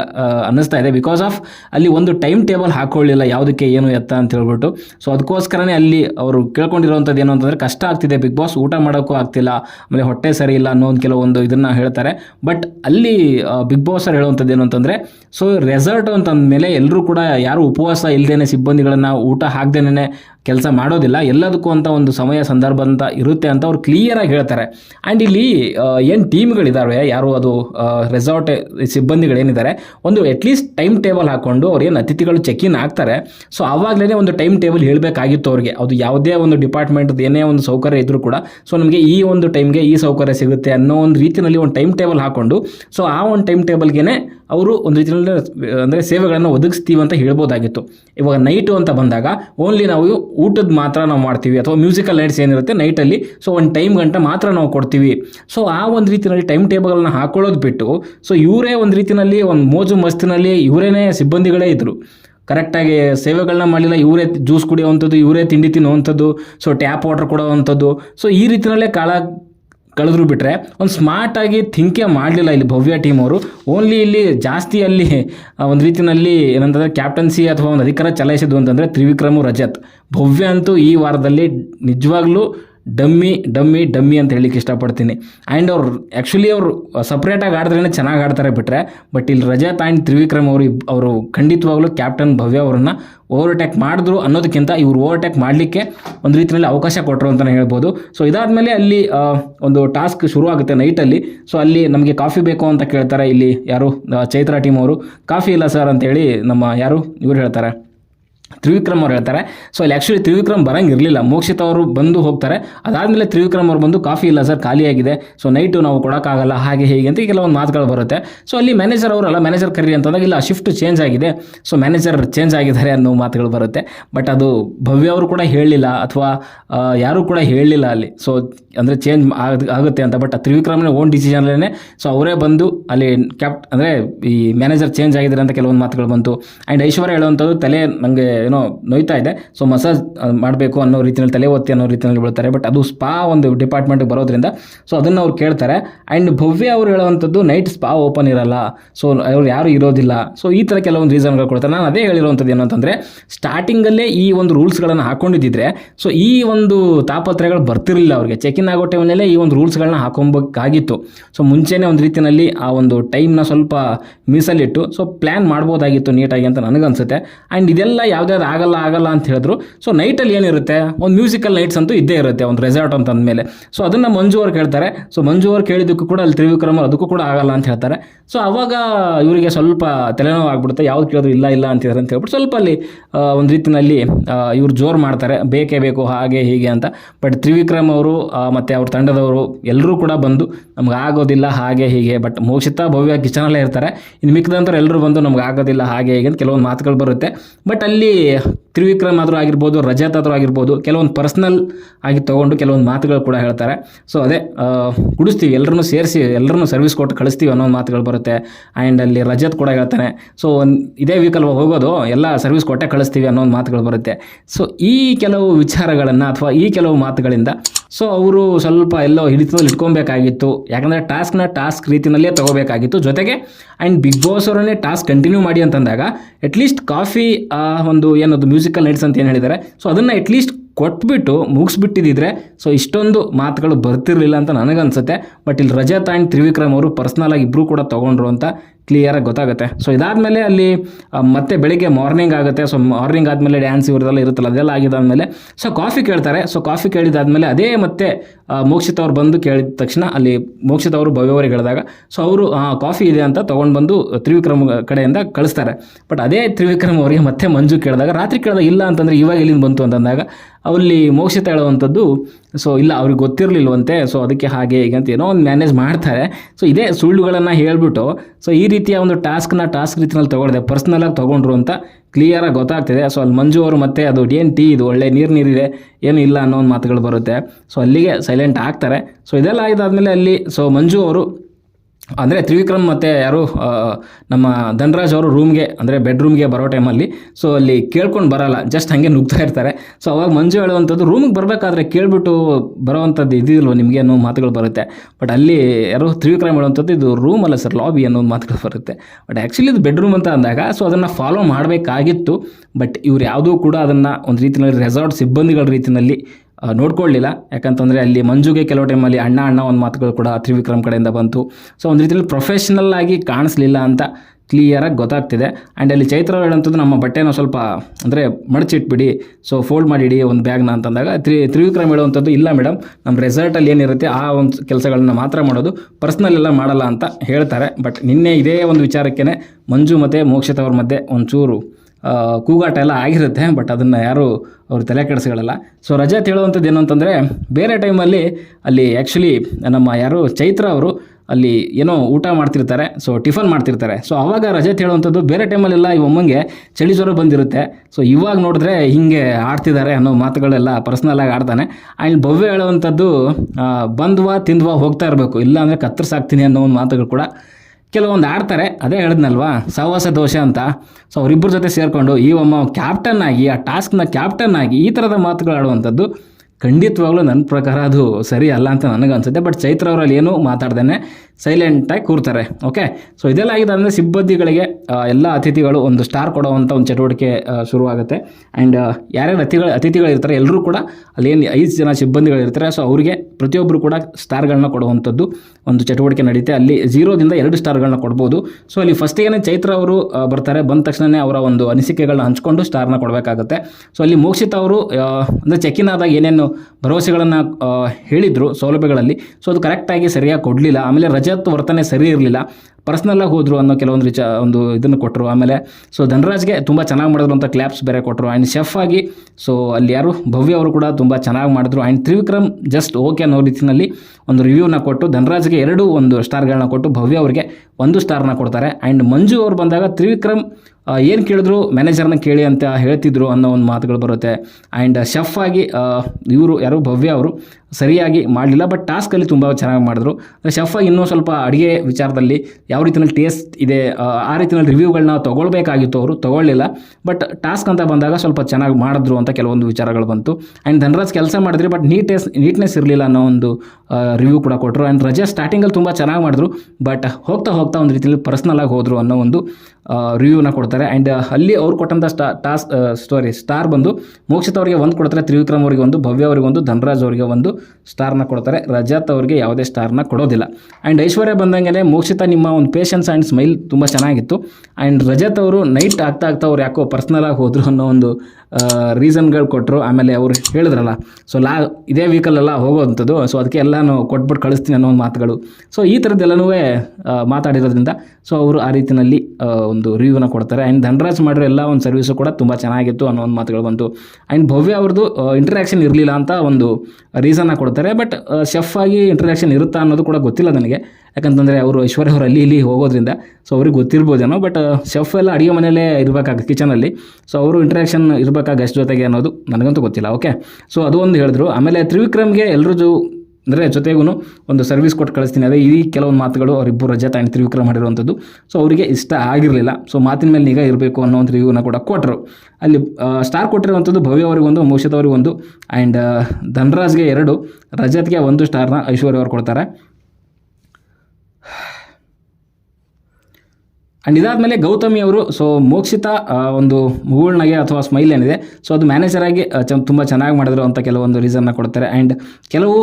ಅನ್ನಿಸ್ತಾ ಇದೆ. ಬಿಕಾಸ್ ಆಫ್ ಅಲ್ಲಿ ಒಂದು ಟೈಮ್ ಟೇಬಲ್ ಹಾಕೊಳ್ಳಿಲ್ಲ ಯಾವುದಕ್ಕೆ ಏನು ಎತ್ತ ಅಂತ ಹೇಳ್ಬಿಟ್ಟು. ಸೊ ಅದಕ್ಕೋಸ್ಕರನೇ ಅಲ್ಲಿ ಅವರು ಕೇಳ್ಕೊಂಡಿರೋವಂಥದ್ದು ಏನು ಅಂತಂದರೆ ಕಷ್ಟ ಆಗ್ತಿದೆ ಬಿಗ್ ಬಾಸ್, ಊಟ ಮಾಡೋಕ್ಕೂ ಆಗ್ತಿಲ್ಲ, ಆಮೇಲೆ ಹೊಟ್ಟೆ ಸರಿ ಇಲ್ಲ ಅನ್ನೋ ಒಂದು ಕೆಲವೊಂದು ಇದನ್ನು ಹೇಳ್ತಾರೆ. ಬಟ್ ಅಲ್ಲಿ ಬಿಗ್ ಬಾಸ್ ಅವ್ರು ಹೇಳುವಂಥದ್ದು ಏನು ಅಂತಂದರೆ ಸೊ ರೆಸಾರ್ಟ್ ಅಂತಂದಮೇಲೆ ಎಲ್ಲರೂ ಕೂಡ ಯಾರು ಉಪವಾಸ ಇಲ್ಲದೇನೆ ಸಿಬ್ಬಂದಿಗಳನ್ನು ಊಟ ಹಾಕ್ದೇನೆ ಕೆಲಸ ಮಾಡೋದಿಲ್ಲ, ಎಲ್ಲದಕ್ಕೂ ಅಂತ ಒಂದು ಸಮಯ ಸಂದರ್ಭ ಅಂತ ಇರುತ್ತೆ ಅಂತ ಅವ್ರು ಕ್ಲಿಯರಾಗಿ ಹೇಳ್ತಾರೆ. ಆ್ಯಂಡ್ ಇಲ್ಲಿ ಏನು ಟೀಮ್ಗಳಿದ್ದಾವೆ ಯಾರು ಅದು ರೆಸಾರ್ಟ್ ಸಿಬ್ಬಂದಿಗಳೇನಿದ್ದಾರೆ ಒಂದು ಅಟ್ಲೀಸ್ಟ್ ಟೈಮ್ ಟೇಬಲ್ ಹಾಕ್ಕೊಂಡು ಅವ್ರು ಅತಿಥಿಗಳು ಚೆಕ್ ಇನ್ ಆಗ್ತಾರೆ. ಸೊ ಆವಾಗಲೇ ಒಂದು ಟೈಮ್ ಟೇಬಲ್ ಹೇಳಬೇಕಾಗಿತ್ತು ಅವ್ರಿಗೆ. ಅದು ಯಾವುದೇ ಒಂದು ಡಿಪಾರ್ಟ್ಮೆಂಟ್ದು ಏನೇ ಒಂದು ಸೌಕರ್ಯ ಇದ್ದರೂ ಕೂಡ ಸೊ ನಮಗೆ ಈ ಒಂದು ಟೈಮ್ಗೆ ಈ ಸೌಕರ್ಯ ಸಿಗುತ್ತೆ ಅನ್ನೋ ಒಂದು ರೀತಿಯಲ್ಲಿ ಒಂದು ಟೈಮ್ ಟೇಬಲ್ ಹಾಕ್ಕೊಂಡು ಸೊ ಆ ಒಂದು ಟೈಮ್ ಟೇಬಲ್ಗೆ ಅವರು ಒಂದು ರೀತಿಯಲ್ಲಿ, ಅಂದರೆ ಸೇವೆಗಳನ್ನು ಒದಗಿಸ್ತೀವಿ ಅಂತ ಹೇಳ್ಬೋದಾಗಿತ್ತು. ಇವಾಗ ನೈಟು ಅಂತ ಬಂದಾಗ ಓನ್ಲಿ ನಾವು ಊಟದ ಮಾತ್ರ ನಾವು ಮಾಡ್ತೀವಿ, ಅಥವಾ ಮ್ಯೂಸಿಕಲ್ ನೈಟ್ಸ್ ಏನಿರುತ್ತೆ ನೈಟಲ್ಲಿ ಸೊ ಒಂದು ಟೈಮ್ ಗಂಟ ಮಾತ್ರ ನಾವು ಕೊಡ್ತೀವಿ. ಸೊ ಆ ಒಂದು ರೀತಿಯಲ್ಲಿ ಟೈಮ್ ಟೇಬಲ್ನ ಹಾಕೊಳ್ಳೋದು ಬಿಟ್ಟು ಸೊ ಇವರೇ ಒಂದು ರೀತಿಯಲ್ಲಿ ಒಂದು ಮೋಜು ಮಸ್ತಿನಲ್ಲಿ ಇವರೇನೇ ಸಿಬ್ಬಂದಿಗಳೇ ಇದ್ದರು ಕರೆಕ್ಟಾಗಿ ಸೇವೆಗಳನ್ನ ಮಾಡಲಿಲ್ಲ, ಇವರೇ ಜ್ಯೂಸ್ ಕುಡಿಯೋವಂಥದ್ದು, ಇವರೇ ತಿಂಡಿ ತಿನ್ನುವಂಥದ್ದು ಸೊ ಟ್ಯಾಪ್ ವಾಟರ್ ಕೊಡೋವಂಥದ್ದು. ಸೊ ಈ ರೀತಿಯಲ್ಲೇ ಕಾಲ ಕಳೆದ್ರು ಬಿಟ್ಟರೆ ಒಂದು ಸ್ಮಾರ್ಟಾಗಿ ಥಿಂಕೇ ಮಾಡಲಿಲ್ಲ ಇಲ್ಲಿ ಭವ್ಯ ಟೀಮ್ ಅವರು. ಓನ್ಲಿ ಇಲ್ಲಿ ಜಾಸ್ತಿ ಅಲ್ಲಿ ಒಂದು ರೀತಿಯಲ್ಲಿ ಏನಂತಂದರೆ ಕ್ಯಾಪ್ಟನ್ಸಿ ಅಥವಾ ಒಂದು ಅಧಿಕಾರ ಚಲಾಯಿಸಿದ್ದು ಅಂತಂದರೆ ತ್ರಿವಿಕ್ರಮು ರಜತ್. ಭವ್ಯ ಅಂತೂ ಈ ವಾರದಲ್ಲಿ ನಿಜವಾಗ್ಲೂ ಡಮ್ಮಿ ಡಮ್ಮಿ ಡಮ್ಮಿ ಅಂತ ಹೇಳಿಕ್ಕೆ ಇಷ್ಟಪಡ್ತೀನಿ. ಆ್ಯಂಡ್ ಅವ್ರು ಆ್ಯಕ್ಚುಲಿ ಅವರು ಸಪ್ರೇಟಾಗಿ ಆಡಿದ್ರೇ ಚೆನ್ನಾಗಿ ಆಡ್ತಾರೆ ಬಿಟ್ಟರೆ ಬಟ್ ಇಲ್ಲಿ ರಜತ್ ಆ್ಯಂಡ್ ತ್ರಿವಿಕ್ರಮ್ ಅವರು ಅವರು ಖಂಡಿತವಾಗ್ಲೂ ಕ್ಯಾಪ್ಟನ್ ಭವ್ಯ ಅವರನ್ನು ಓವರ್ಟೇಕ್ ಮಾಡಿದ್ರು ಅನ್ನೋದಕ್ಕಿಂತ ಇವರು ಓವರ್ಟೇಕ್ ಮಾಡಲಿಕ್ಕೆ ಒಂದು ರೀತಿಯಲ್ಲಿ ಅವಕಾಶ ಕೊಟ್ಟರು ಅಂತಲೇ ಹೇಳ್ಬೋದು. ಸೊ ಇದಾದಮೇಲೆ ಅಲ್ಲಿ ಒಂದು ಟಾಸ್ಕ್ ಶುರು ಆಗುತ್ತೆ ನೈಟಲ್ಲಿ. ಸೊ ಅಲ್ಲಿ ನಮಗೆ ಕಾಫಿ ಬೇಕು ಅಂತ ಕೇಳ್ತಾರೆ ಇಲ್ಲಿ ಯಾರು ಚೈತ್ರ ಟೀಮ್ ಅವರು. ಕಾಫಿ ಇಲ್ಲ ಸರ್ ಅಂತೇಳಿ ನಮ್ಮ ಯಾರು, ಇವ್ರು ಹೇಳ್ತಾರೆ. ತ್ರಿವಿಕ್ರಮ್ ಅವ್ರು ಹೇಳ್ತಾರೆ. ಸೊ ಅಲ್ಲಿ ಆ್ಯಕ್ಚುಲಿ ತ್ರಿವಿಕ್ರಮ್ ಬರಂಗಿರಲಿಲ್ಲ ಮೋಕ್ಷಿತ್ ಅವರು ಬಂದು ಹೋಗ್ತಾರೆ. ಅದಾದಮೇಲೆ ತ್ರಿವಿಕ್ರಮ್ ಅವ್ರು ಬಂದು, ಕಾಫಿ ಇಲ್ಲ ಸರ್ ಖಾಲಿಯಾಗಿದೆ ಸೊ ನೈಟು ನಾವು ಕೊಡೋಕ್ಕಾಗಲ್ಲ, ಹಾಗೆ ಹೀಗೆ, ಅಂತ ಕೆಲವೊಂದು ಮಾತುಗಳು ಬರುತ್ತೆ. ಸೊ ಅಲ್ಲಿ ಮ್ಯಾನೇಜರ್ ಅವರಲ್ಲ ಮ್ಯಾನೇಜರ್ ಕರೀರಿ ಅಂತಂದಾಗ ಇಲ್ಲ ಶಿಫ್ಟ್ ಚೇಂಜ್ ಆಗಿದೆ. ಸೊ ಮ್ಯಾನೇಜರ್ ಚೇಂಜ್ ಆಗಿದ್ದಾರೆ ಅನ್ನೋ ಮಾತುಗಳು ಬರುತ್ತೆ. ಬಟ್ ಅದು ಭವ್ಯ ಅವರು ಕೂಡ ಹೇಳಲಿಲ್ಲ ಅಥವಾ ಯಾರೂ ಕೂಡ ಹೇಳಲಿಲ್ಲ ಅಲ್ಲಿ. ಸೊ ಅಂದರೆ ಚೇಂಜ್ ಆಗುತ್ತೆ ಅಂತ. ಬಟ್ ತ್ರಿವಿಕ್ರಮ್ನ ಓನ್ ಡಿಸಿಷನ್ಲೇ ಸೊ ಅವರೇ ಬಂದು ಅಲ್ಲಿ ಕ್ಯಾಪ್ಟ್ ಅಂದರೆ ಈ ಮ್ಯಾನೇಜರ್ ಚೇಂಜ್ ಆಗಿದ್ದಾರೆ ಅಂತ ಕೆಲವೊಂದು ಮಾತುಗಳು ಬಂತು. ಆ್ಯಂಡ್ ಐಶ್ವರ್ಯ ಹೇಳುವಂಥದ್ದು ತಲೆ ನನಗೆ ಏನೋ ನೋಯ್ತಾ ಇದೆ. ಸೊ ಮಸಾಜ್ ಮಾಡಬೇಕು ಅನ್ನೋ ರೀತಿಯಲ್ಲಿ ತಲೆ ಒತ್ತಿ ಅನ್ನೋ ರೀತಿಯಲ್ಲಿ ಬೀಳ್ತಾರೆ. ಬಟ್ ಅದು ಸ್ಪಾ ಒಂದು ಡಿಪಾರ್ಟ್ಮೆಂಟ್ಗೆ ಬರೋದ್ರಿಂದ ಸೊ ಅದನ್ನು ಅವ್ರು ಕೇಳ್ತಾರೆ. ಆ್ಯಂಡ್ ಭವ್ಯ ಅವ್ರು ಹೇಳುವಂಥದ್ದು ನೈಟ್ ಸ್ಪಾ ಓಪನ್ ಇರಲ್ಲ. ಸೊ ಅವ್ರು ಯಾರು ಇರೋದಿಲ್ಲ. ಸೊ ಈ ಥರ ಕೆಲವೊಂದು ರೀಸನ್ಗಳು ಕೊಡ್ತಾರೆ. ನಾನು ಅದೇ ಹೇಳಿರುವಂಥದ್ದು ಏನು ಅಂತಂದರೆ ಸ್ಟಾರ್ಟಿಂಗಲ್ಲೇ ಈ ಒಂದು ರೂಲ್ಸ್ಗಳನ್ನು ಹಾಕೊಂಡಿದ್ದಿದ್ರೆ ಸೊ ಈ ಒಂದು ತಾಪತ್ರಯಗಳು ಬರ್ತಿರಲಿಲ್ಲ ಅವ್ರಿಗೆ. ಚೆಕ್ ಇನ್ ಆಗೋ ಟೈಮ್ನಲ್ಲೇ ಈ ಒಂದು ರೂಲ್ಸ್ಗಳನ್ನ ಹಾಕೊಬೇಕಾಗಿತ್ತು ಸೊ ಮುಂಚೆನೇ ಒಂದು ರೀತಿಯಲ್ಲಿ ಆ ಒಂದು ಟೈಮ್ನ ಸ್ವಲ್ಪ ಮೀಸಲಿಟ್ಟು ಸೊ ಪ್ಲ್ಯಾನ್ ಮಾಡ್ಬೋದಾಗಿತ್ತು ನೀಟಾಗಿ ಅಂತ ನನಗನ್ಸುತ್ತೆ. ಆ್ಯಂಡ್ ಇದೆಲ್ಲ ಯಾವುದ್ಯಾವ್ದು ಆಗಲ್ಲ ಆಗಲ್ಲ ಅಂತ ಹೇಳಿದ್ರು. ಸೊ ನೈಟಲ್ಲಿ ಏನಿರುತ್ತೆ? ಒಂದು ಮ್ಯೂಸಿಕಲ್ ನೈಟ್ಸ್ ಅಂತೂ ಇದ್ದೇ ಇರುತ್ತೆ, ಒಂದು ರೆಸಾರ್ಟ್ ಅಂತ ಅಂದಮೇಲೆ. ಸೊ ಅದನ್ನು ಮಂಜು ಅವ್ರು ಕೇಳ್ತಾರೆ. ಸೊ ಮಂಜು ಅವ್ರು ಕೇಳಿದ್ದಕ್ಕೂ ಕೂಡ ಅಲ್ಲಿ ತ್ರಿವಿಕ್ರಮ್ ಅದಕ್ಕೂ ಕೂಡ ಆಗಲ್ಲ ಅಂತ ಹೇಳ್ತಾರೆ. ಸೊ ಅವಾಗ ಇವರಿಗೆ ಸ್ವಲ್ಪ ತಲೆನೋವು ಆಗ್ಬಿಡುತ್ತೆ. ಯಾವ್ದು ಕೇಳಿದ್ರು ಇಲ್ಲ ಇಲ್ಲ ಅಂತಿದ್ದಾರೆ ಅಂತ ಹೇಳ್ಬಿಟ್ಟು ಸ್ವಲ್ಪ ಅಲ್ಲಿ ಒಂದು ರೀತಿಯಲ್ಲಿ ಇವ್ರು ಜೋರು ಮಾಡ್ತಾರೆ. ಬೇಕೇ ಬೇಕು, ಹಾಗೆ, ಹೀಗೆ ಅಂತ. ಬಟ್ ತ್ರಿವಿಕ್ರಮ್ ಅವರು ಮತ್ತು ಅವ್ರ ತಂಡದವರು ಎಲ್ಲರೂ ಕೂಡ ಬಂದು ನಮ್ಗೆ ಆಗೋದಿಲ್ಲ, ಹಾಗೆ, ಹೀಗೆ. ಬಟ್ ಮೋಕ್ಷಿತ, ಭವ್ಯ ಕಿಚನಲ್ಲೇ ಇರ್ತಾರೆ. ಇನ್ನು ಮಿಕ್ಕದಂತರ ಎಲ್ಲರೂ ಬಂದು ನಮ್ಗೆ ಆಗೋದಿಲ್ಲ, ಹಾಗೆ, ಹೀಗೆ ಅಂತ ಕೆಲವೊಂದು ಮಾತುಗಳು ಬರುತ್ತೆ. ಬಟ್ ಅಲ್ಲಿ ter ತ್ರಿವಿಕ್ರಮ್ ಆದರೂ ಆಗಿರ್ಬೋದು, ರಜತ್ ಆದರೂ ಆಗಿರ್ಬೋದು, ಕೆಲವೊಂದು ಪರ್ಸ್ನಲ್ ಆಗಿ ತೊಗೊಂಡು ಕೆಲವೊಂದು ಮಾತುಗಳು ಕೂಡ ಹೇಳ್ತಾರೆ. ಸೊ ಅದೇ ಗುಡಿಸ್ತೀವಿ ಎಲ್ಲರನ್ನೂ ಸೇರಿಸಿ ಎಲ್ಲರನ್ನೂ ಸರ್ವಿಸ್ ಕೊಟ್ಟು ಕಳಿಸ್ತೀವಿ ಅನ್ನೋ ಮಾತುಗಳು ಬರುತ್ತೆ. ಆ್ಯಂಡ್ ಅಲ್ಲಿ ರಜತ್ ಕೂಡ ಹೇಳ್ತಾನೆ ಸೊ ಒಂದು, ಇದೇ ವೀಕಲ್ ಹೋಗೋದು? ಎಲ್ಲ ಸರ್ವಿಸ್ ಕೊಟ್ಟೆ ಕಳಿಸ್ತೀವಿ ಅನ್ನೋ ಮಾತುಗಳು ಬರುತ್ತೆ. ಸೊ ಈ ಕೆಲವು ವಿಚಾರಗಳನ್ನು ಅಥವಾ ಈ ಕೆಲವು ಮಾತುಗಳಿಂದ ಸೊ ಅವರು ಸ್ವಲ್ಪ ಎಲ್ಲೋ ಹಿಡಿತದಲ್ಲಿ ಇಟ್ಕೊಬೇಕಾಗಿತ್ತು. ಯಾಕಂದರೆ ಟಾಸ್ಕ್ನ ಟಾಸ್ಕ್ ರೀತಿಯಲ್ಲೇ ತಗೋಬೇಕಾಗಿತ್ತು. ಜೊತೆಗೆ ಆ್ಯಂಡ್ ಬಿಗ್ ಬಾಸ್ ಅವರನ್ನೇ ಟಾಸ್ಕ್ ಕಂಟಿನ್ಯೂ ಮಾಡಿ ಅಂತಂದಾಗ ಅಟ್ಲೀಸ್ಟ್ ಕಾಫಿ ಒಂದು, ಏನದು ಮ್ಯೂಸಿಕಲ್ ನೈಟ್ಸ್ ಅಂತ ಏನು ಹೇಳಿದ್ದಾರೆ ಸೊ ಅದನ್ನು ಅಟ್ಲೀಸ್ಟ್ ಕೊಟ್ಬಿಟ್ಟು ಮುಗಿಸ್ಬಿಟ್ಟಿದ್ದಿದ್ರೆ ಸೊ ಇಷ್ಟೊಂದು ಮಾತುಗಳು ಬರ್ತಿರಲಿಲ್ಲ ಅಂತ ನನಗನ್ಸುತ್ತೆ. ಬಟ್ ಇಲ್ಲಿ ರಜಾ ಆ್ಯಂಡ್ ತ್ರಿವಿಕ್ರಮ್ ಅವರು ಪರ್ಸ್ನಲ್ ಆಗಿ ಇಬ್ಬರು ಕೂಡ ತೊಗೊಂಡ್ರು ಅಂತ ಕ್ಲಿಯರಾಗಿ ಗೊತ್ತಾಗುತ್ತೆ. ಸೊ ಇದಾದಮೇಲೆ ಅಲ್ಲಿ ಮತ್ತೆ ಬೆಳಿಗ್ಗೆ ಮಾರ್ನಿಂಗ್ ಆಗುತ್ತೆ. ಸೊ ಮಾರ್ನಿಂಗ್ ಆದಮೇಲೆ ಡ್ಯಾನ್ಸ್ ಇವ್ರದೆಲ್ಲ ಇರುತ್ತಲ್ಲ, ಅದೆಲ್ಲ ಆಗಿದ್ದಾದಮೇಲೆ. ಸೊ ಕಾಫಿ ಕೇಳ್ತಾರೆ. ಸೊ ಕಾಫಿ ಕೇಳಿದಾದಮೇಲೆ ಅದೇ ಮತ್ತೆ ಮೋಕ್ಷಿತ ಮೋಕ್ಷಿತ್ ಅವ್ರು ಬಂದು ಕೇಳಿದ ತಕ್ಷಣ ಅಲ್ಲಿ ಮೋಕ್ಷಿತ್ ಅವರು ಭವ್ಯವರಿಗೆ ಹೇಳಿದಾಗ ಸೊ ಅವರು ಕಾಫಿ ಇದೆ ಅಂತ ತೊಗೊಂಡು ಬಂದು ತ್ರಿವಿಕ್ರಮ್ ಕಡೆಯಿಂದ ಕಳಿಸ್ತಾರೆ. ಬಟ್ ಅದೇ ತ್ರಿವಿಕ್ರಮ ಅವರಿಗೆ ಮತ್ತೆ ಮಂಜು ಕೇಳಿದಾಗ, ರಾತ್ರಿ ಕೇಳಿದಾಗ ಇಲ್ಲ ಅಂತಂದರೆ ಇವಾಗ ಇಲ್ಲಿಂದ ಬಂತು? ಅಂತಂದಾಗ, ಅಲ್ಲಿ ಮೋಕ್ಷಿತ ಹೇಳುವಂಥದ್ದು ಸೊ ಇಲ್ಲ, ಅವ್ರಿಗೆ ಗೊತ್ತಿರಲಿಲ್ಲವಂತೆ ಸೊ ಅದಕ್ಕೆ ಹಾಗೆ ಹೀಗೆ ಅಂತ ಏನೋ ಒಂದು ಮ್ಯಾನೇಜ್ ಮಾಡ್ತಾರೆ. ಸೊ ಇದೇ ಸುಳ್ಳುಗಳನ್ನು ಹೇಳ್ಬಿಟ್ಟು ಸೊ ಈ ರೀತಿಯ ಒಂದು ಟಾಸ್ಕ್ನ ಟಾಸ್ಕ್ ರೀತಿಯಲ್ಲಿ ತೊಗೊಳ್ದೆ ಪರ್ಸ್ನಲಾಗಿ ತೊಗೊಂಡ್ರು ಅಂತ ಕ್ಲಿಯರಾಗಿ ಗೊತ್ತಾಗ್ತಿದೆ. ಸೊ ಅಲ್ಲಿ ಮಂಜು ಅವರು ಮತ್ತೆ ಅದು ಏನು ಟಿ ಇದು, ಒಳ್ಳೆ ನೀರು ನೀರಿದೆ, ಏನು ಇಲ್ಲ ಅನ್ನೋ ಒಂದು ಮಾತುಗಳು ಬರುತ್ತೆ. ಸೊ ಅಲ್ಲಿಗೆ ಸೈಲೆಂಟ್ ಆಗ್ತಾರೆ. ಸೊ ಇದೆಲ್ಲ ಆಯ್ದಾದ್ಮೇಲೆ ಅಲ್ಲಿ ಸೊ ಮಂಜು ಅವರು ಅಂದರೆ ತ್ರಿವಿಕ್ರಮ್ ಮತ್ತು ಯಾರು ನಮ್ಮ ಧನರಾಜ್ ಅವರು ರೂಮ್ಗೆ ಅಂದರೆ ಬೆಡ್ರೂಮ್ಗೆ ಬರೋ ಟೈಮಲ್ಲಿ ಸೊ ಅಲ್ಲಿ ಕೇಳ್ಕೊಂಡು ಬರಲ್ಲ ಜಸ್ಟ್ ಹಾಗೆ ನುಗ್ತಾ ಇರ್ತಾರೆ. ಸೊ ಅವಾಗ ಮಂಜು ಹೇಳುವಂಥದ್ದು ರೂಮಿಗೆ ಬರಬೇಕಾದ್ರೆ ಕೇಳಿಬಿಟ್ಟು ಬರೋವಂಥದ್ದು ಇದಿಲ್ವ ನಿಮಗೆ? ಅನ್ನೋ ಮಾತುಗಳು ಬರುತ್ತೆ. ಬಟ್ ಅಲ್ಲಿ ಯಾರು, ತ್ರಿವಿಕ್ರಮ್ ಹೇಳುವಂಥದ್ದು, ಇದು ರೂಮ್ ಅಲ್ಲ ಸರ್ ಲಾಬಿ ಅನ್ನೋ ಮಾತುಗಳು ಬರುತ್ತೆ. ಬಟ್ ಆ್ಯಕ್ಚುಲಿ ಇದು ಬೆಡ್ರೂಮ್ ಅಂತ ಅಂದಾಗ ಸೊ ಅದನ್ನು ಫಾಲೋ ಮಾಡಬೇಕಾಗಿತ್ತು. ಬಟ್ ಇವ್ರು ಯಾವುದೂ ಕೂಡ ಅದನ್ನು ಒಂದು ರೀತಿಯಲ್ಲಿ ರೆಸಾರ್ಟ್ ಸಿಬ್ಬಂದಿಗಳ ರೀತಿಯಲ್ಲಿ ನೋಡ್ಕೊಳ್ಳಿಲ್ಲ. ಯಾಕಂತಂದರೆ ಅಲ್ಲಿ ಮಂಜುಗೆ ಕೆಲವು ಟೈಮಲ್ಲಿ ಅಣ್ಣ ಅಣ್ಣ ಒಂದು ಮಾತುಗಳು ಕೂಡ ತ್ರಿವಿಕ್ರಮ್ ಕಡೆಯಿಂದ ಬಂತು. ಸೊ ಒಂದು ರೀತಿಯಲ್ಲಿ ಪ್ರೊಫೆಷ್ನಲ್ ಆಗಿ ಕಾಣಿಸ್ಲಿಲ್ಲ ಅಂತ ಕ್ಲಿಯರಾಗಿ ಗೊತ್ತಾಗ್ತಿದೆ. ಆ್ಯಂಡ್ ಅಲ್ಲಿ ಚೈತ್ರ ಹೇಳುವಂಥದ್ದು ನಮ್ಮ ಬಟ್ಟೆನ ಸ್ವಲ್ಪ ಅಂದರೆ ಮಡಚಿಟ್ಬಿಡಿ. ಸೊ ಫೋಲ್ಡ್ ಮಾಡಿಡಿ ಒಂದು ಬ್ಯಾಗ್ನ ಅಂತಂದಾಗ. ತ್ರಿ, ತ್ರಿವಿಕ್ರಮ್ ಹೇಳುವಂಥದ್ದು ಇಲ್ಲ ಮೇಡಮ್ ನಮ್ಮ ರೆಸಾರ್ಟಲ್ಲಿ ಏನಿರುತ್ತೆ ಆ ಒಂದು ಕೆಲಸಗಳನ್ನ ಮಾತ್ರ ಮಾಡೋದು. ಪರ್ಸ್ನಲ್ ಎಲ್ಲ ಮಾಡಲ್ಲ ಅಂತ ಹೇಳ್ತಾರೆ. ಬಟ್ ನಿನ್ನೆ ಇದೇ ಒಂದು ವಿಚಾರಕ್ಕೇ ಮಂಜು ಮತ್ತು ಮೋಕ್ಷಿತ್ ಅವ್ರ ಮಧ್ಯೆ ಒಂಚೂರು ಕೂಗಾಟ ಎಲ್ಲ ಆಗಿರುತ್ತೆ ಬಟ್ ಅದನ್ನು ಯಾರು ಅವ್ರು ತಲೆ ಕೆಡಿಸ್ಕೊಳ್ಳಲ್ಲ. ಸೊ ರಜೆ ಹೇಳುವಂಥದ್ದು ಏನು ಅಂತಂದರೆ ಬೇರೆ ಟೈಮಲ್ಲಿ ಅಲ್ಲಿ ಆ್ಯಕ್ಚುಲಿ ನಮ್ಮ ಯಾರು ಚೈತ್ರ ಅವರು ಅಲ್ಲಿ ಏನೋ ಊಟ ಮಾಡ್ತಿರ್ತಾರೆ ಸೊ ಟಿಫನ್ ಮಾಡ್ತಿರ್ತಾರೆ. ಸೊ ಅವಾಗ ರಜೆ ಹೇಳುವಂಥದ್ದು ಬೇರೆ ಟೈಮಲ್ಲೆಲ್ಲ ಈ ಒಮ್ಮಂಗೆ ಚಳಿ ಜ್ವರ ಬಂದಿರುತ್ತೆ. ಸೊ ಇವಾಗ ನೋಡಿದ್ರೆ ಹಿಂಗೆ ಆಡ್ತಿದ್ದಾರೆ ಅನ್ನೋ ಮಾತುಗಳೆಲ್ಲ ಪರ್ಸ್ನಲ್ಲಾಗಿ ಆಡ್ತಾನೆ. ಆ್ಯಂಡ್ ಭವ್ಯ ಹೇಳುವಂಥದ್ದು ಬಂದ್ವಾ ತಿಂದ್ವಾ ಹೋಗ್ತಾ ಇರಬೇಕು ಇಲ್ಲ ಅಂದರೆ ಕತ್ತರಿಸಾಕ್ತೀನಿ ಅನ್ನೋ ಒಂದು ಮಾತುಗಳು ಕೂಡ ಕೆಲವೊಂದು ಆಡ್ತಾರೆ, ಅದೇ ಹೇಳಿದ್ನಲ್ವಾ? ಸಹವಾಸ, ದೋಷ ಅಂತ. ಸೊ ಅವರಿಬ್ಬರ ಜೊತೆ ಸೇರಿಕೊಂಡು ಈ ಒಮ್ಮ ಕ್ಯಾಪ್ಟನ್ ಆಗಿ, ಆ ಟಾಸ್ಕ್ನ ಕ್ಯಾಪ್ಟನ್ ಆಗಿ ಈ ಥರದ ಮಾತುಗಳು ಆಡುವಂಥದ್ದು ಖಂಡಿತವಾಗ್ಲೂ ನನ್ನ ಪ್ರಕಾರ ಅದು ಸರಿ ಅಲ್ಲ ಅಂತ ನನಗೆ ಅನ್ಸುತ್ತೆ ಬಟ್ ಚೈತ್ರ ಅವರಲ್ಲಿ ಏನೂ ಮಾತಾಡ್ದೇನೆ ಸೈಲೆಂಟಾಗಿ ಕೂರ್ತಾರೆ. ಓಕೆ ಸೊ ಇದೆಲ್ಲ ಆಗಿದೆ ಅಂದರೆ ಸಿಬ್ಬಂದಿಗಳಿಗೆ ಎಲ್ಲ ಅತಿಥಿಗಳು ಒಂದು ಸ್ಟಾರ್ ಕೊಡೋವಂಥ ಒಂದು ಚಟುವಟಿಕೆ ಶುರುವಾಗುತ್ತೆ. ಆ್ಯಂಡ್ ಯಾರ್ಯಾರು ಅತಿಥಿಗಳು ಅತಿಥಿಗಳಿರ್ತಾರೆ ಎಲ್ಲರೂ ಕೂಡ ಅಲ್ಲಿ ಏನು ಐದು ಜನ ಸಿಬ್ಬಂದಿಗಳಿರ್ತಾರೆ ಸೊ ಅವರಿಗೆ ಪ್ರತಿಯೊಬ್ಬರು ಕೂಡ ಸ್ಟಾರ್ಗಳನ್ನ ಕೊಡುವಂಥದ್ದು ಒಂದು ಚಟುವಟಿಕೆ ನಡೆಯುತ್ತೆ ಅಲ್ಲಿ ಜೀರೋದಿಂದ ಎರಡು ಸ್ಟಾರ್ಗಳನ್ನ ಕೊಡ್ಬೋದು. ಸೊ ಅಲ್ಲಿ ಫಸ್ಟಿಗೆ ಚೈತ್ರ ಅವರು ಬರ್ತಾರೆ. ಬಂದ ತಕ್ಷಣವೇ ಅವರ ಒಂದು ಅನಿಸಿಕೆಗಳನ್ನ ಹಂಚ್ಕೊಂಡು ಸ್ಟಾರ್ನ ಕೊಡಬೇಕಾಗುತ್ತೆ. ಸೊ ಅಲ್ಲಿ ಮೋಕ್ಷಿತ್ ಅವರು ಅಂದರೆ ಚೆಕ್ ಇನ್ ಆದಾಗ ಏನೇನು ಭರವಸೆಗಳನ್ನು ಹೇಳಿದರು ಸೌಲಭ್ಯಗಳಲ್ಲಿ. ಸೊ ಅದು ಕರೆಕ್ಟಾಗಿ ಸರಿಯಾಗಿ ಕೊಡಲಿಲ್ಲ. ಆಮೇಲೆ ರಜತ್ ವರ್ತನೆ ಸರಿ ಇರಲಿಲ್ಲ. ಪರ್ಸ್ನಲ್ಲಾಗಿ ಹೋದರು ಅನ್ನೋ ಕೆಲವೊಂದು ರೀಚ, ಒಂದು ಇದನ್ನು ಕೊಟ್ಟರು ಆಮೇಲೆ ಸೊ ಧನರಾಜ್ಗೆ ತುಂಬ ಚೆನ್ನಾಗಿ ಮಾಡಿದ್ರು ಅಂತ ಕ್ಲಾಪ್ಸ್ ಬೇರೆ ಕೊಟ್ಟರು ಆ್ಯಂಡ್ ಶೆಫ್ ಆಗಿ ಸೊ ಅಲ್ಲಿ ಯಾರು ಭವ್ಯ ಅವರು ಕೂಡ ತುಂಬ ಚೆನ್ನಾಗಿ ಮಾಡಿದ್ರು. ಆ್ಯಂಡ್ ತ್ರಿವಿಕ್ರಮ್ ಜಸ್ಟ್ ಓಕೆ ಅನ್ನೋ ರೀತಿಯಲ್ಲಿ ಒಂದು ರಿವ್ಯೂನ ಕೊಟ್ಟು ಧನರಾಜ್ಗೆ ಎರಡು ಒಂದು ಸ್ಟಾರ್ಗಳನ್ನ ಕೊಟ್ಟು ಭವ್ಯ ಅವರಿಗೆ ಒಂದು ಸ್ಟಾರ್ನ ಕೊಡ್ತಾರೆ. ಆ್ಯಂಡ್ ಮಂಜು ಅವ್ರು ಬಂದಾಗ ತ್ರಿವಿಕ್ರಮ್ ಏನು ಕೇಳಿದ್ರು? ಮ್ಯಾನೇಜರ್ನ ಕೇಳಿ ಅಂತ ಹೇಳ್ತಿದ್ರು ಅನ್ನೋ ಒಂದು ಮಾತುಗಳು ಬರುತ್ತೆ. ಆ್ಯಂಡ್ ಶೆಫ್ ಆಗಿ ಇವರು ಯಾರು? ಭವ್ಯ ಅವರು ಸರಿಯಾಗಿ ಮಾಡಲಿಲ್ಲ ಬಟ್ ಟಾಸ್ಕಲ್ಲಿ ತುಂಬ ಚೆನ್ನಾಗಿ ಮಾಡಿದ್ರು. ಶೆಫ್ ಆಗಿ ಇನ್ನೂ ಸ್ವಲ್ಪ ಅಡುಗೆ ವಿಚಾರದಲ್ಲಿ ಯಾವ ರೀತಿಯಲ್ಲಿ ಟೇಸ್ಟ್ ಇದೆ ಆ, ಆ ರೀತಿಯಲ್ಲಿ ರಿವ್ಯೂಗಳನ್ನ ತೊಗೊಳ್ಬೇಕಾಗಿತ್ತು ಅವರು ತೊಗೊಳ್ಳಿಲ್ಲ. ಬಟ್ ಟಾಸ್ಕ್ ಅಂತ ಬಂದಾಗ ಸ್ವಲ್ಪ ಚೆನ್ನಾಗಿ ಮಾಡಿದ್ರು ಅಂತ ಕೆಲವೊಂದು ವಿಚಾರಗಳು ಬಂತು. ಆ್ಯಂಡ್ ಧನರಾಜ್ ಕೆಲಸ ಮಾಡಿದ್ರಿ ಬಟ್ ನೀಟೆಸ್ ನೀಟ್ನೆಸ್ ಇರಲಿಲ್ಲ ಅನ್ನೋ ಒಂದು ರಿವ್ಯೂ ಕೂಡ ಕೊಟ್ಟರು ಆ್ಯಂಡ್ ರಜಾ ಸ್ಟಾರ್ಟಿಂಗಲ್ಲಿ ತುಂಬ ಚೆನ್ನಾಗಿ ಮಾಡಿದ್ರು. ಬಟ್ ಹೋಗ್ತಾ ಹೋಗ್ತಾ ಒಂದು ರೀತಿಯಲ್ಲಿ ಪರ್ಸ್ನಲ್ ಆಗಿ ಹೋದರು ಅನ್ನೋ ಒಂದು ರಿವ್ಯೂನ ಕೊಡ್ತಾರೆ. ಆ್ಯಂಡ್ ಅಲ್ಲಿ ಅವ್ರು ಕೊಟ್ಟಂಥ ಸ್ಟಾ ಟಾಸ್ ಸ್ಟೋರಿ ಸ್ಟಾರ್ ಬಂದು ಮೋಕ್ಷಿತ ಅವರಿಗೆ ಒಂದು ಕೊಡ್ತಾರೆ, ತ್ರಿವಿಕ್ರಮ್ ಅವರಿಗೆ ಒಂದು, ಭವ್ಯ ಅವರಿಗೆ ಒಂದು, ಧನರಾಜ್ ಅವರಿಗೆ ಒಂದು ಸ್ಟಾರ್ನ ಕೊಡ್ತಾರೆ. ರಜಾತ್ ಅವರಿಗೆ ಯಾವುದೇ ಸ್ಟಾರ್ನ ಕೊಡೋದಿಲ್ಲ. ಆ್ಯಂಡ್ ಐಶ್ವರ್ಯ ಬಂದಂಗೆ ಮೋಕ್ಷಿತ ನಿಮ್ಮ ಒಂದು ಪೇಷನ್ಸ್ ಆ್ಯಂಡ್ ಸ್ಮೈಲ್ ತುಂಬ ಚೆನ್ನಾಗಿತ್ತು. ಆ್ಯಂಡ್ ರಜತ್ ಅವರು ನೈಟ್ ಆಗ್ತಾ ಆಗ್ತಾ ಅವ್ರು ಯಾಕೋ ಪರ್ಸ್ನಲಾಗಿ ಹೋದರು ಅನ್ನೋ ಒಂದು ರೀಸನ್ಗಳು ಕೊಟ್ಟರು ಆಮೇಲೆ ಅವರು ಹೇಳಿದ್ರಲ್ಲ ಸೊ ಲಾ, ಇದೇ ವೀಕಲ್ಲೆಲ್ಲ ಹೋಗೋವಂಥದ್ದು ಸೊ ಅದಕ್ಕೆ ಎಲ್ಲನೂ ಕೊಟ್ಬಿಟ್ಟು ಕಳಿಸ್ತೀನಿ ಅನ್ನೋ ಒಂದು ಮಾತುಗಳು. ಸೊ ಈ ಥರದ್ದೆಲ್ಲನೂ ಮಾತಾಡಿರೋದ್ರಿಂದ ಸೊ ಅವರು ಆ ರೀತಿಯಲ್ಲಿ ಒಂದು ರಿವ್ಯೂನ ಕೊಡ್ತಾರೆ. ಆ್ಯಂಡ್ ಧನರಾಜ್ ಮಾಡಿರೋ ಎಲ್ಲ ಒಂದು ಸರ್ವಿಸು ಕೂಡ ತುಂಬ ಚೆನ್ನಾಗಿತ್ತು ಅನ್ನೋ ಒಂದು ಮಾತುಗಳು ಬಂತು. ಆ್ಯಂಡ್ ಭವ್ಯ ಅವ್ರದ್ದು ಇಂಟ್ರಾಕ್ಷನ್ ಇರಲಿಲ್ಲ ಅಂತ ಒಂದು ರೀಸನ್ನ ಕೊಡ್ತಾರೆ. ಬಟ್ ಶೆಫ್ ಆಗಿ ಇಂಟ್ರಾಕ್ಷನ್ ಇರುತ್ತಾ ಅನ್ನೋದು ಕೂಡ ಗೊತ್ತಿಲ್ಲ ನನಗೆ. ಯಾಕಂತಂದರೆ ಅವರು ಐಶ್ವರ್ಯ ಅವರು ಅಲ್ಲಿ ಇಲ್ಲಿ ಹೋಗೋದ್ರಿಂದ. ಸೊ ಅವ್ರಿಗೆ ಗೊತ್ತಿರ್ಬೋದೇನೋ ಬಟ್ ಶೆಫ್ ಎಲ್ಲ ಅಡುಗೆ ಮನೆಯಲ್ಲೇ ಇರಬೇಕಾಗ ಕಿಚನಲ್ಲಿ ಸೊ ಅವರು ಇಂಟ್ರಾಕ್ಷನ್ ಇರಬೇಕಾಗ ಅಷ್ಟು ಜೊತೆಗೆ ಅನ್ನೋದು ನನಗಂತೂ ಗೊತ್ತಿಲ್ಲ ಓಕೆ ಸೊ ಅದು ಒಂದು ಹೇಳಿದ್ರು. ಆಮೇಲೆ ತ್ರಿವಿಕ್ರಮ್ಗೆ ಎಲ್ಲರೂ ಅಂದರೆ ಜೊತೆಗೂ ಒಂದು ಸರ್ವಿಸ್ ಕೊಟ್ಟು ಕಳಿಸ್ತೀನಿ. ಅದೇ ಈ ಕೆಲವೊಂದು ಮಾತುಗಳು ಅವರಿಬ್ಬರು ರಜಾ ತಾಯಿ ತ್ರಿವಿಕ್ರಮ ಮಾಡಿರುವಂಥದ್ದು. ಸೊ ಅವರಿಗೆ ಇಷ್ಟ ಆಗಿರಲಿಲ್ಲ. ಸೊ ಮಾತಿನ ಮೇಲೆ ನಿಗಾ ಇರಬೇಕು ಅನ್ನೋ ಒಂದು ರಿವ್ಯೂನ ಕೂಡ ಕೊಟ್ಟರು ಅಲ್ಲಿ ಸ್ಟಾರ್ ಕೊಟ್ಟಿರುವಂಥದ್ದು ಭವ್ಯ ಅವರಿಗೊಂದು, ಮೋಕ್ಷಿತ್ ಅವರಿಗೊಂದು ಆ್ಯಂಡ್ ಧನರಾಜ್ಗೆ ಎರಡು, ರಜತ್ಗೆ ಒಂದು ಸ್ಟಾರ್ನ ಐಶ್ವರ್ಯ ಅವರು ಕೊಡ್ತಾರೆ. ಆ್ಯಂಡ್ ಇದಾದಮೇಲೆ ಗೌತಮಿ ಅವರು ಸೊ ಮೋಕ್ಷಿತ ಒಂದು ಮುಗುಳ್ನಗೆ ಅಥವಾ ಸ್ಮೈಲ್ ಏನಿದೆ ಸೊ ಅದು ಮ್ಯಾನೇಜರ್ ಆಗಿ ತುಂಬ ಚೆನ್ನಾಗಿ ಮಾಡಿದ್ರು ಅಂತ ಕೆಲವೊಂದು ರೀಸನ್ನ ಕೊಡ್ತಾರೆ. ಆ್ಯಂಡ್ ಕೆಲವು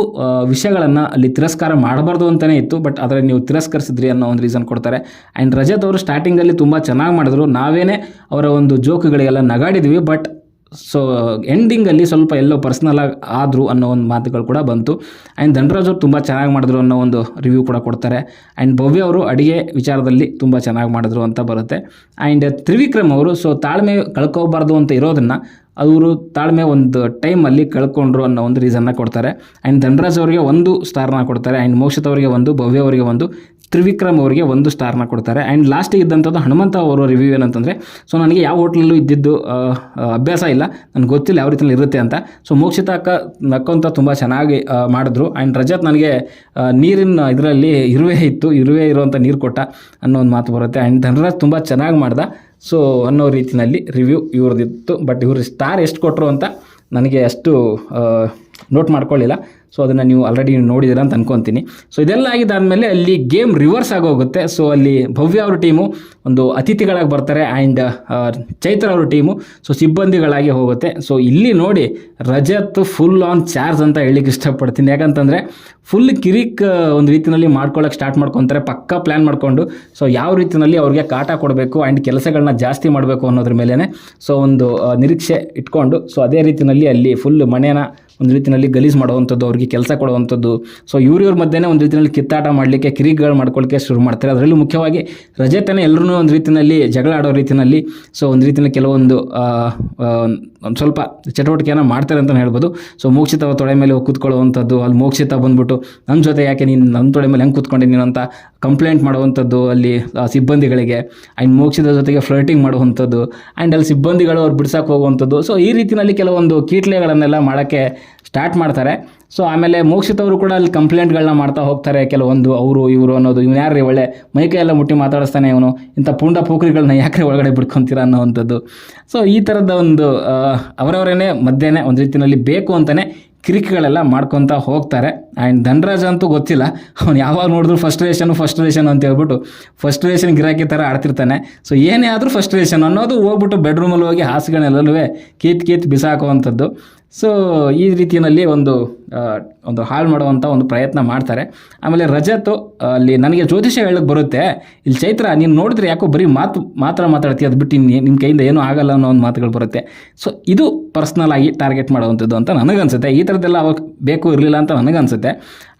ವಿಷಯಗಳನ್ನು ಅಲ್ಲಿ ತಿರಸ್ಕಾರ ಮಾಡಬಾರ್ದು ಅಂತಲೇ ಇತ್ತು ಬಟ್ ಆದರೆ ನೀವು ತಿರಸ್ಕರಿಸಿದ್ರಿ ಅನ್ನೋ ಒಂದು ರೀಸನ್ ಕೊಡ್ತಾರೆ. ಆ್ಯಂಡ್ ರಜತ್ ಅವರು ಸ್ಟಾರ್ಟಿಂಗಲ್ಲಿ ತುಂಬ ಚೆನ್ನಾಗಿ ಮಾಡಿದ್ರು. ನಾವೇನೇ ಅವರ ಒಂದು ಜೋಕ್ಗಳಿಗೆಲ್ಲ ನಗಾಡಿದ್ವಿ ಬಟ್ ಸೊ ಎಂಡಿಂಗಲ್ಲಿ ಸ್ವಲ್ಪ ಎಲ್ಲೋ ಪರ್ಸ್ನಲ್ ಆಗಿ ಆದರು ಅನ್ನೋ ಒಂದು ಮಾತುಗಳು ಕೂಡ ಬಂತು. ಆ್ಯಂಡ್ ಧನರಾಜ್ ಅವರು ತುಂಬ ಚೆನ್ನಾಗಿ ಮಾಡಿದ್ರು ಅನ್ನೋ ಒಂದು ರಿವ್ಯೂ ಕೂಡ ಕೊಡ್ತಾರೆ. ಆ್ಯಂಡ್ ಭವ್ಯ ಅವರು ಅಡುಗೆ ವಿಚಾರದಲ್ಲಿ ತುಂಬ ಚೆನ್ನಾಗಿ ಮಾಡಿದ್ರು ಅಂತ ಬರುತ್ತೆ. ಆ್ಯಂಡ್ ತ್ರಿವಿಕ್ರಮ್ ಅವರು ಸೊ ತಾಳ್ಮೆ ಕಳ್ಕೋಬಾರ್ದು ಅಂತ ಇರೋದನ್ನು ಅವರು ತಾಳ್ಮೆ ಒಂದು ಟೈಮಲ್ಲಿ ಕಳ್ಕೊಂಡ್ರು ಅನ್ನೋ ಒಂದು ರೀಸನ್ನ ಕೊಡ್ತಾರೆ. ಆ್ಯಂಡ್ ಧನರಾಜ್ ಅವರಿಗೆ ಒಂದು ಸ್ಟಾರ್ನ ಕೊಡ್ತಾರೆ. ಆ್ಯಂಡ್ ಮೋಕ್ಷಿತ್ ಅವರಿಗೆ ಒಂದು, ಭವ್ಯ ಅವರಿಗೆ ಒಂದು. ತ್ರಿವಿಕ್ರಮ್ ಅವರಿಗೆ ಒಂದು ಸ್ಟಾರ್ನ ಕೊಡ್ತಾರೆ. ಆ್ಯಂಡ್ ಲಾಸ್ಟಿಗೆ ಇದ್ದಂಥದ್ದು ಹನುಮಂತ ಅವರ ರಿವ್ಯೂ ಏನಂತಂದರೆ ಸೊ ನನಗೆ ಯಾವ ಹೋಟ್ಲಲ್ಲೂ ಇದ್ದಿದ್ದು ಅಭ್ಯಾಸ ಇಲ್ಲ. ನನಗೆ ಗೊತ್ತಿಲ್ಲ ಯಾವ ರೀತಿಯಲ್ಲಿ ಇರುತ್ತೆ ಅಂತ. ಸೊ ಮೋಕ್ಷಿತ ಅಕ್ಕ ನಕ್ಕೊಂತ ತುಂಬ ಚೆನ್ನಾಗಿ ಮಾಡಿದ್ರು. ಆ್ಯಂಡ್ ರಜತ್ ನನಗೆ ನೀರಿನ ಇದರಲ್ಲಿ ಇರುವೆ ಇತ್ತು. ಇರುವೆ ಇರುವಂಥ ನೀರು ಕೊಟ್ಟ ಅನ್ನೋ ಒಂದು ಮಾತು ಬರುತ್ತೆ. ಆ್ಯಂಡ್ ಧನರಾಜ್ ತುಂಬ ಚೆನ್ನಾಗಿ ಮಾಡ್ದ. ಸೊ ಅನ್ನೋ ರೀತಿಯಲ್ಲಿ ರಿವ್ಯೂ ಇವ್ರದ್ದಿತ್ತು. ಬಟ್ ಇವರು ಸ್ಟಾರ್ ಎಷ್ಟು ಕೊಟ್ಟರು ಅಂತ ನನಗೆ ಅಷ್ಟು ನೋಟ್ ಮಾಡ್ಕೊಳ್ಳಿಲ್ಲ. ಸೊ ಅದನ್ನು ನೀವು ಆಲ್ರೆಡಿ ನೋಡಿದಿರ ಅಂತ ಅನ್ಕೊತೀನಿ. ಸೊ ಇದೆಲ್ಲ ಆಗಿದ್ದಾದಮೇಲೆ ಅಲ್ಲಿ ಗೇಮ್ ರಿವರ್ಸ್ ಆಗೋಗುತ್ತೆ. ಸೊ ಅಲ್ಲಿ ಭವ್ಯ ಅವ್ರ ಟೀಮು ಒಂದು ಅತಿಥಿಗಳಾಗಿ ಬರ್ತಾರೆ ಆ್ಯಂಡ್ ಚೈತ್ರ ಅವ್ರ ಟೀಮು ಸೊ ಸಿಬ್ಬಂದಿಗಳಾಗಿ ಹೋಗುತ್ತೆ. ಸೊ ಇಲ್ಲಿ ನೋಡಿ ರಜತ್ ಫುಲ್ ಆನ್ ಚಾರ್ಜ್ ಅಂತ ಹೇಳಲಿಕ್ಕೆ ಇಷ್ಟಪಡ್ತೀನಿ. ಯಾಕಂತಂದರೆ ಫುಲ್ ಕಿರಿಕ್ ಒಂದು ರೀತಿಯಲ್ಲಿ ಮಾಡ್ಕೊಳ್ಳೋಕೆ ಸ್ಟಾರ್ಟ್ ಮಾಡ್ಕೊತಾರೆ. ಪಕ್ಕ ಪ್ಲ್ಯಾನ್ ಮಾಡಿಕೊಂಡು. ಸೊ ಯಾವ ರೀತಿಯಲ್ಲಿ ಅವ್ರಿಗೆ ಕಾಟ ಕೊಡಬೇಕು ಆ್ಯಂಡ್ ಕೆಲಸಗಳನ್ನ ಜಾಸ್ತಿ ಮಾಡಬೇಕು ಅನ್ನೋದ್ರ ಮೇಲೇ ಸೊ ಒಂದು ನಿರೀಕ್ಷೆ ಇಟ್ಕೊಂಡು. ಸೊ ಅದೇ ರೀತಿಯಲ್ಲಿ ಅಲ್ಲಿ ಫುಲ್ ಮನೇನ ಒಂದು ರೀತಿಯಲ್ಲಿ ಗಲೀಜು ಮಾಡುವಂಥದ್ದು, ಅವ್ರಿಗೆ ಕೆಲಸ ಕೊಡುವಂಥದ್ದು. ಸೊ ಇವ್ರ ಇವ್ರ ಮಧ್ಯೆ ಒಂದು ರೀತಿಯಲ್ಲಿ ಕಿತ್ತಾಟ ಮಾಡಲಿಕ್ಕೆ ಕಿರಿಗಳು ಮಾಡ್ಕೊಳ್ಳಿಕ್ಕೆ ಶುರು ಮಾಡ್ತಾರೆ. ಅದರಲ್ಲೂ ಮುಖ್ಯವಾಗಿ ರಜತನೇ ಎಲ್ಲರೂ ಒಂದು ರೀತಿಯಲ್ಲಿ ಜಗಳ ಆಡೋ ರೀತಿಯಲ್ಲಿ. ಸೊ ಒಂದು ರೀತಿಯಲ್ಲಿ ಕೆಲವೊಂದು ಒಂದು ಸ್ವಲ್ಪ ಚಟುವಟಿಕೆಯನ್ನು ಮಾಡ್ತಾರೆ ಅಂತಲೇ ಹೇಳ್ಬೋದು. ಸೊ ಮೋಕ್ಷಿತ ತೊಡೆ ಮೇಲೆ ಕೂತ್ಕೊಳ್ಳುವಂಥದ್ದು, ಅಲ್ಲಿ ಮೋಕ್ಷಿತ ಬಂದ್ಬಿಟ್ಟು ನನ್ನ ಜೊತೆ ಯಾಕೆ ನೀನು ನನ್ನ ತೊಡೆ ಮೇಲೆ ಹೆಂಗೆ ಕೂತ್ಕೊಂಡೆ ನೀನು ಅಂತ ಕಂಪ್ಲೇಂಟ್ ಮಾಡುವಂಥದ್ದು ಅಲ್ಲಿ ಸಿಬ್ಬಂದಿಗಳಿಗೆ ಆ್ಯಂಡ್ ಮೋಕ್ಷಿತ ಜೊತೆಗೆ ಫ್ಲರ್ಟಿಂಗ್ ಮಾಡುವಂಥದ್ದು ಆ್ಯಂಡ್ ಅಲ್ಲಿ ಸಿಬ್ಬಂದಿಗಳು ಅವ್ರು ಬಿಡ್ಸೋಕೆ ಹೋಗುವಂಥದ್ದು. ಸೊ ಈ ರೀತಿಯಲ್ಲಿ ಕೆಲವೊಂದು ಕೀಟ್ಲೆಗಳನ್ನೆಲ್ಲ ಮಾಡೋಕ್ಕೆ ಸ್ಟಾರ್ಟ್ ಮಾಡ್ತಾರೆ. ಸೊ ಆಮೇಲೆ ಮೋಕ್ಷಿತವರು ಕೂಡ ಅಲ್ಲಿ ಕಂಪ್ಲೇಂಟ್ಗಳನ್ನ ಮಾಡ್ತಾ ಹೋಗ್ತಾರೆ. ಕೆಲವೊಂದು ಅವರು, ಇವರು ಅನ್ನೋದು, ಇವನು ಯಾರು ಒಳ್ಳೆ? ಮೈಕೈ ಎಲ್ಲ ಮುಟ್ಟಿ ಮಾತಾಡಿಸ್ತಾನೆ ಇವನು. ಇಂಥ ಪುಂಡ ಪೋಖ್ರಿಗಳನ್ನ ಯಾಕೆ ಒಳಗಡೆ ಬಿಡ್ಕೊಂತೀರ ಅನ್ನೋವಂಥದ್ದು. ಸೊ ಈ ಥರದ ಒಂದು ಅವರವರೇ ಮಧ್ಯೆ ಒಂದು ರೀತಿಯಲ್ಲಿ ಬೇಕು ಅಂತಲೇ ಕಿರಿಕಿಗಳೆಲ್ಲ ಮಾಡ್ಕೊತ ಹೋಗ್ತಾರೆ. ಆ್ಯಂಡ್ ಧನರಾಜ್ ಅಂತೂ ಗೊತ್ತಿಲ್ಲ. ಅವ್ನು ಯಾವಾಗ ನೋಡಿದ್ರು ಫಸ್ಟ್ ರೇಷನು ಅಂತ ಹೇಳ್ಬಿಟ್ಟು ಫಸ್ಟ್ ರೇಷನ್ ಗಿರಾಕಿ ಥರ ಆಡ್ತಿರ್ತಾನೆ. ಸೊ ಏನೇ ಆದರೂ ಫಸ್ಟ್ ರೇಷನ್ ಅನ್ನೋದು ಹೋಗ್ಬಿಟ್ಟು ಬೆಡ್ರೂಮಲ್ಲಿ ಹೋಗಿ ಹಾಸಿಗೆನೆಲ್ಲೂ ಕೀತ್ ಕೀತ್ ಬಿಸಾಕುವಂಥದ್ದು. ಸೊ ಈ ರೀತಿಯಲ್ಲಿ ಒಂದು ಒಂದು ಹಾಳು ಮಾಡುವಂಥ ಒಂದು ಪ್ರಯತ್ನ ಮಾಡ್ತಾರೆ. ಆಮೇಲೆ ರಜತ್, ಅಲ್ಲಿ ನನಗೆ ಜ್ಯೋತಿಷ್ಯ ಹೇಳಕ್ಕೆ ಬರುತ್ತೆ. ಇಲ್ಲಿ ಚೈತ್ರ, ನೀನು ನೋಡಿದ್ರೆ ಯಾಕೋ ಬರೀ ಮಾತು, ಮಾತ್ರ ಮಾತಾಡ್ತೀಯ ಅದು ಬಿಟ್ಟು ನಿನ್ನ ಕೈಯಿಂದ ಏನೂ ಆಗಲ್ಲ ಅನ್ನೋ ಒಂದು ಮಾತುಗಳು ಬರುತ್ತೆ. ಸೊ ಇದು ಪರ್ಸ್ನಲ್ ಆಗಿ ಟಾರ್ಗೆಟ್ ಮಾಡುವಂಥದ್ದು ಅಂತ ನನಗನ್ಸುತ್ತೆ. ಈ ಥರದ್ದೆಲ್ಲ ಅವಾಗ ಬೇಕು, ಇರಲಿಲ್ಲ ಅಂತ ನನಗನ್ಸುತ್ತೆ.